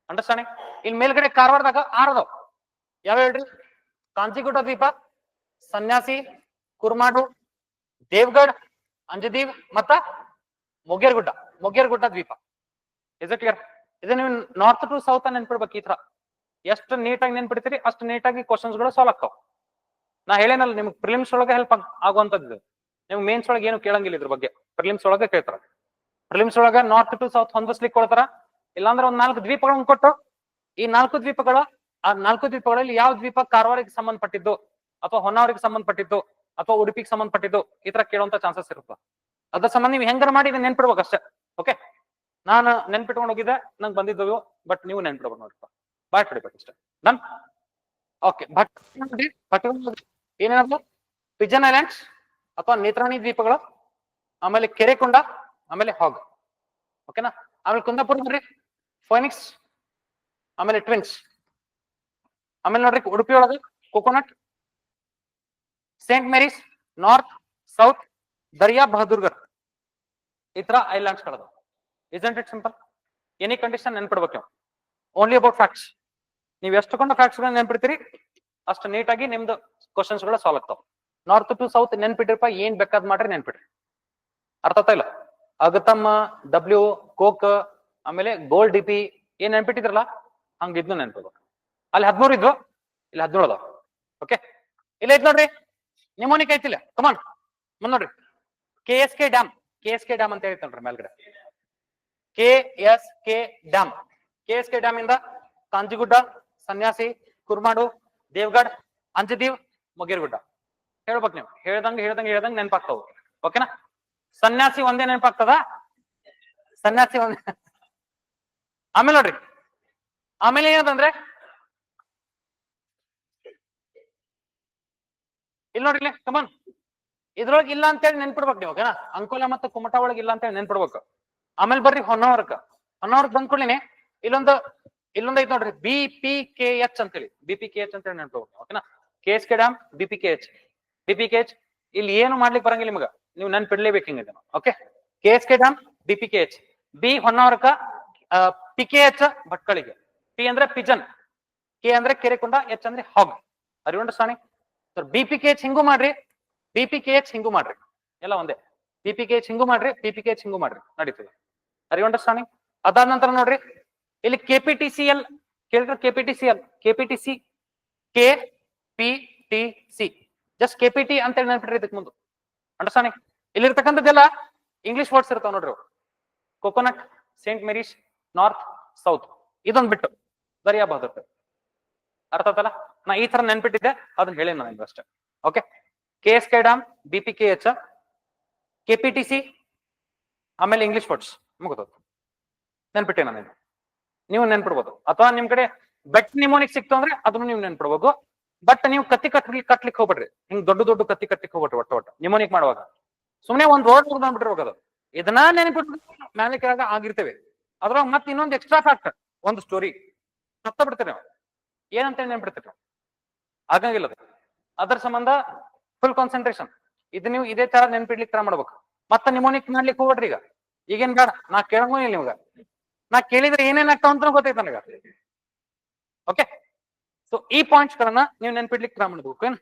S1: ಅಂಡರ್ಸ್ಟ್ಯಾಂಡಿಂಗ್ ಇಲ್ಲಿ ಮೇಲ್ಗಡೆ ಕಾರವಾರದಾಗ ಆರ್ ಅದಾವ. ಯಾವ ಹೇಳ್ರಿ? ಕಾಂಚಿಗುಡ್ಡ ದ್ವೀಪ, ಸನ್ಯಾಸಿ, ಕುರ್ಮಾಡು ದೇವ್ಗಢ್ ಅಂಜದೀವ್ ಮತ್ತ ಮೊಗೇರ್ಗುಡ್ಡ ಮೊಗೇರ್ಗುಡ್ಡ ದ್ವೀಪ. ಇಸ್ ಕ್ಲಿಯರ್ ಇದು ನೀವು ನಾರ್ತ್ ಟು ಸೌತ್ ನೆನ್ಪಿಡ್ಬೇಕು ಈ ತರ ಎಷ್ಟು ನೀಟಾಗಿ ನೆನ್ಪಿಡ್ತೀರಿ, ಅಷ್ಟು ನೀಟಾಗಿ ಕ್ವಶನ್ಸ್ಗಳು ಸಾಲ್ವ್ ಆಗ್ತಾವ. ನಾ ಹೇಳೇನಲ್ಲ, ನಿಮ್ಗೆ ಪ್ರಿಲಿಮ್ಸ್ ಒಳಗೆ ಹೆಲ್ಪ್ ಆಗುವಂತದ್ದು ನಿಮ್ಗೆ ಮೇನ್ಸ್ ಒಳಗೆ ಏನು ಕೇಳಂಗಿಲ್ಲ ಇದ್ರ ಬಗ್ಗೆ. ಪ್ರಿಲಿಮ್ಸ್ ಒಳಗೆ ಕೇಳ್ತಾರ. ಪ್ರಿಲಿಮ್ಸ್ ಒಳಗ ನಾರ್ತ್ ಟು ಸೌತ್ ಹೊಂದಿಸ್ಲಿಕ್ಕೆ ಕೊಡ್ತಾರ. ಇಲ್ಲಾಂದ್ರೆ ಒಂದ್ ನಾಲ್ಕು ದ್ವೀಪಗಳನ್ನ ಕೊಟ್ಟು, ಈ ನಾಲ್ಕು ದ್ವೀಪಗಳ, ಆ ನಾಲ್ಕು ದ್ವೀಪಗಳಲ್ಲಿ ಯಾವ ದ್ವೀಪ ಕಾರವಾರಿಗೆ ಸಂಬಂಧಪಟ್ಟಿದ್ದು ಅಥವಾ ಹೊನ್ನಾವರಿಗೆ ಸಂಬಂಧಪಟ್ಟಿದ್ದು ಅಥವಾ ಉಡುಪಿಗೆ ಸಂಬಂಧಪಟ್ಟಿದ್ದು ಈ ತರ ಕೇಳುವಂತ ಚಾನ್ಸಸ್ ಇರುತ್ತೆ? ಅದ್ರ ಸಂಬಂಧ ನೀವು ಹೆಂಗಾರ ಮಾಡಿ ನೆನ್ಪಿಡ್ಬೇಕು ಅಷ್ಟೇ ಓಕೆ ನಾನು ನೆನ್ಪಿಟ್ಕೊಂಡು ಹೋಗಿದ್ದೆ, ನಂಗೆ ಬಂದಿದ್ದವು ಬಟ್ ನೀವು ನೆನ್ಪಿಡ್ಬೇಕು ನೋಡ್ರಪ್ಪ. ಬಾಯ್ ಪಡಿಬೇಕು ಅಷ್ಟೇ. ಡನ್ ಓಕೆ ಬಟ್ ಬಟ್ ಏನೇನದು? ಪಿಜನ್ ಐಲ್ಯಾಂಡ್ಸ್ ಅಥವಾ ನೇತ್ರಾಣಿ ದ್ವೀಪಗಳು? ಆಮೇಲೆ ಕೆರೆಕೊಂಡ, ಆಮೇಲೆ ಹಾಗ್ ಓಕೆನಾ ಆಮೇಲೆ ಕುಂದಾಪುರ ನೋಡ್ರಿ. ಫೋನಿಕ್ಸ್ ಆಮೇಲೆ ಟ್ವಿನ್ಸ್ ಆಮೇಲೆ ನೋಡ್ರಿ ಉಡುಪಿ ಒಳಗೆ coconut Saint Mary's north south Darya Bahadurgarh ಈ ತರ ಐಲ್ಯಾಂಡ್ಸ್ ಗಳದ ಇಟ್ ಸಿಂಪಲ್ ಎನಿ ಕಂಡೀಷನ್ ನೆನ್ಪಿಡ್ಬೇಕು ಓನ್ಲಿ ಅಬೌಟ್ ಫ್ಯಾಕ್ಟ್ಸ್ ನೀವು ಎಷ್ಟು ಕೊಂಡು ಫ್ಯಾಕ್ಟ್ಸ್ ನೆನ್ಪಿಡ್ತೀರಿ? ಅಷ್ಟು ನೀಟಾಗಿ ನಿಮ್ದು ಕ್ವಶನ್ಸ್ಗಳು ಸಾಲ್ವ್ ಆಗ್ತಾವ. ನಾರ್ತ್ ಟು ಸೌತ್ ನೆನ್ಪಿಟ್ರಿಪ್ಪ ಏನ್ ಬೇಕಾದ್ ಮಾಡ್ರಿ ನೆನ್ಪಿಡ್ರಿ. ಅರ್ಥ ಇಲ್ಲ? ಅಗತಮ್ಮ ಡಬ್ಲ್ಯೂ ಕೋಕ್ ಆಮೇಲೆ ಗೋಲ್ಡ್ ಡಿ ಪಿ ಏನ್ ನೆನ್ಪಿಟ್ಟಿದ್ರಲ್ಲ? ಹಂಗಿದ್ನು ನೆನ್ಪಿಡ್ಬೇಕು. ಅಲ್ಲಿ ಹದಿಮೂರು ಇದ್ವು, ಇಲ್ಲಿ ಹದಿನೇಳು ಅದಾವ. ಓಕೆ ಇಲ್ಲ ಐತ್ ನೋಡ್ರಿ. ನಿಮೋನಿಕ್ ಐತಿಲ್ಲ ಕಮಾನ್ ಮುಂದ್ ನೋಡ್ರಿ. K S K dam K S K dam ಅಂತ ಹೇಳ್ತಾನ್ರಿ ಮೇಲ್ಗಡೆ. K S K dam K S K dam ಇಂದ ಕಾಂಜಿಗುಡ್ಡ ಸನ್ಯಾಸಿ ಕುರ್ಮಾಡು ದೇವ್ಗಢ್ ಅಂಜದೀವ್ ಮೊಗೇರ್ಗುಡ್ಡ ಹೇಳ್ಬೇಕು ನೀವು. ಹೇಳ್ದಂಗೆ ಹೇಳ್ದಂಗ ಹೇಳ್ದಂಗ್ ನೆನಪಾಗ್ತಾವ. ಓಕೆನಾ ಸನ್ಯಾಸಿ ಒಂದೇ ನೆನಪಾಗ್ತದ? ಸನ್ಯಾಸಿ ಒಂದೇ. ಆಮೇಲೆ ನೋಡ್ರಿ. ಆಮೇಲೆ ಏನದಂದ್ರೆ ಇಲ್ಲಿ ನೋಡ್ರಿ ಇಲ್ಲಿ ಕಮನ್ ಇದ್ರೊಳಗೆ ಇಲ್ಲ ಅಂತೇಳಿ ನೆನ್ಪಿಡ್ಬೇಕು ನೀವು, ಓಕೆನಾ? ಅಂಕೋಲ ಮತ್ತು ಕುಮಟಾ ಒಳಗೆ ಇಲ್ಲ ಅಂತೇಳಿ ನೆನ್ಪಿಡ್ಬೇಕು. ಆಮೇಲೆ ಬರ್ರಿ ಹೊನ್ನವರ್ಕ ಹೊನ್ನಾವರಕ್ಕೆ ಬಂದ್ಕೊಳ್ಳಿನಿ ಇಲ್ಲೊಂದು ಇಲ್ಲೊಂದು ಐತ್ ನೋಡ್ರಿ ಬಿ ಪಿ ಕೆ ಎಚ್ ಅಂತೇಳಿ. ಬಿ ಪಿ ಕೆ ಎಚ್ ಅಂತೇಳಿ ನೆನ್ಪಿಡ್ಬೇಕು ಓಕೆನಾ? K S K dam B P K H B P K H ಇಲ್ಲಿ ಏನು ಮಾಡ್ಲಿಕ್ಕೆ ಬರಂಗಿಲ್ಲ ನಿಮಗ. ನೀವು ನೆನ್ಪಿಡ್ಲೇಬೇಕು ಹಿಂಗಿದೆ okay? K S K dam B P K H B ಹೊನ್ನಾವರಕ P K H ಭಟ್ಕಳಿಗೆ. ಪಿ ಅಂದ್ರೆ ಪಿಜನ್. ಕೆ ಅಂದ್ರೆ ಕೆರೆಕೊಂಡ ಎಚ್ ಅಂದ್ರೆ ಹಾಗ್. ಅರಿವಂಡ understanding sir B P K H ಹಿಂಗು ಮಾಡ್ರಿ. ಬಿ ಪಿ ಕೆ ಎಚ್ ಹಿಂಗು ಮಾಡ್ರಿ. ಎಲ್ಲ ಒಂದೇ. ಬಿ ಪಿ ಕೆ ಎಚ್ ಹಿಂಗು ಮಾಡ್ರಿ ಬಿ ಪಿ ಕೆ ಎಚ್ ಹಿಂಗು ಮಾಡ್ರಿ. ನಡೀತದೆ. ಅರಿ ಅಂಡರ್ಸ್ಟ್ಯಾಂಡಿಂಗ್ ಅದಾದ ನಂತರ ನೋಡ್ರಿ. ಇಲ್ಲಿ ಕೆಪಿಟಿಸಿಎಲ್ ಕೇಳಿದ್ರೆ KPTCL KPTC K P T C just KPT ಅಂತ ಹೇಳಿ ನೆನ್ಪಿಟ್ರಿ ಇದಕ್ಕೆ ಮುಂದೆ. ಅಂಡರ್ಸ್ಟ್ಯಾಂಡಿಂಗ್ ಇಲ್ಲಿರ್ತಕ್ಕಂಥದ್ದೆಲ್ಲ ಇಂಗ್ಲಿಷ್ ವರ್ಡ್ಸ್ ಇರ್ತಾವ ನೋಡ್ರಿ coconut Saint Mary's north south ಇದೊಂದ್ ಬಿಟ್ಟು. ಬರೆಯಬಹುದು ಅರ್ಥ ಆತಲ್ಲ ನಾ ಈ ತರ ನೆನ್ಪಿಟ್ಟಿದ್ದೆ, ಅದನ್ನ ಹೇಳಿ ನಾನು ಅಷ್ಟೇ. Okay K S K dam B P K H K P T C ಆಮೇಲೆ ಇಂಗ್ಲಿಷ್ ವರ್ಡ್ಸ್ ಮುಗಿದೋದು ನೆನ್ಪಿಟ್ಟೆ ನಾನು. ನೀವು ನೆನ್ಪಿಡ್ಬೋದು. ಅಥವಾ ನಿಮ್ ಕಡೆ ಬೆಟ್ ನಿಮೋನಿಕ್ ಸಿಕ್ತು ಅಂದ್ರೆ ಅದನ್ನು ನೀವು ನೆನ್ಪಿಡ್ಬೋದು. ಬಟ್ ನೀವು ಕತ್ತಿ ಕಟ್ಲಿ ಕಟ್ಲಿಕ್ಕೆ ಹೋಗ್ಬಿಡ್ರಿ. ಹಿಂಗ್ ದೊಡ್ಡ ದೊಡ್ಡ ಕತ್ತಿ ಕಟ್ಲಿಕ್ಕೆ ಹೋಗ್ಬಿಟ್ರಿ ಒಟ್ಟು ಒಟ್ಟು. ನಿಮೋನಿಕ್ ಮಾಡುವಾಗ. ಸುಮ್ನೆ ಒಂದ್ ರೋಡ್ ಬಂದ್ಬಿಟ್ಟಿರ್ಬೇಕು ಅದು ಇದನ್ನ ನೆನಪಿಟ್ಟು ಮೇಲೆ ಕೆಳಗ ಆಗಿರ್ತೇವೆ. ಅದ್ರಾಗ ಮತ್ತೆ ಇನ್ನೊಂದು ಎಕ್ಸ್ಟ್ರಾ ಫ್ಯಾಕ್ಟರ್ ಒಂದು ಸ್ಟೋರಿ ಸತ್ತ ಬಿಡ್ತೇನೆ ನಾವು. ಏನಂತ ನೆನ್ಬಿಡ್ತೀರಿ ಆಗಂಗಿಲ್ಲ ಅದು ಅದ್ರ ಸಂಬಂಧ ಫುಲ್ ಕಾನ್ಸಂಟ್ರೇಷನ್ ಇದು ನೀವು ಇದೇ ತರ ನೆನ್ಪಿಡ್ಲಿಕ್ಕೆ ತರ ಮಾಡ್ಬೇಕು. ಮತ್ತೆ ನಿಮೋನಿಕ್ ಮಾಡ್ಲಿಕ್ಕೆ ಹೋಗ್ಬೇಡ್ರಿ ಈಗ. ಈಗೇನ್ ಬೇಡ. ನಾ ಕೇಳಂಗೂ ಇಲ್ಲ ನಿಮ್ಗ. ನಾ ಕೇಳಿದ್ರೆ ಏನೇನ್ ಆಗ್ತಾವ ಅಂತ ಗೊತ್ತೈತೆ ನನಗ. ಓಕೆ ಸೊ ಈ ಪಾಯಿಂಟ್ಸ್ ಗಳನ್ನ ನೀವು ನೆನ್ಪಿಡ್ಲಿಕ್ಕೆ ತರ ಮಾಡ್ಬೇಕು. ಏನ್?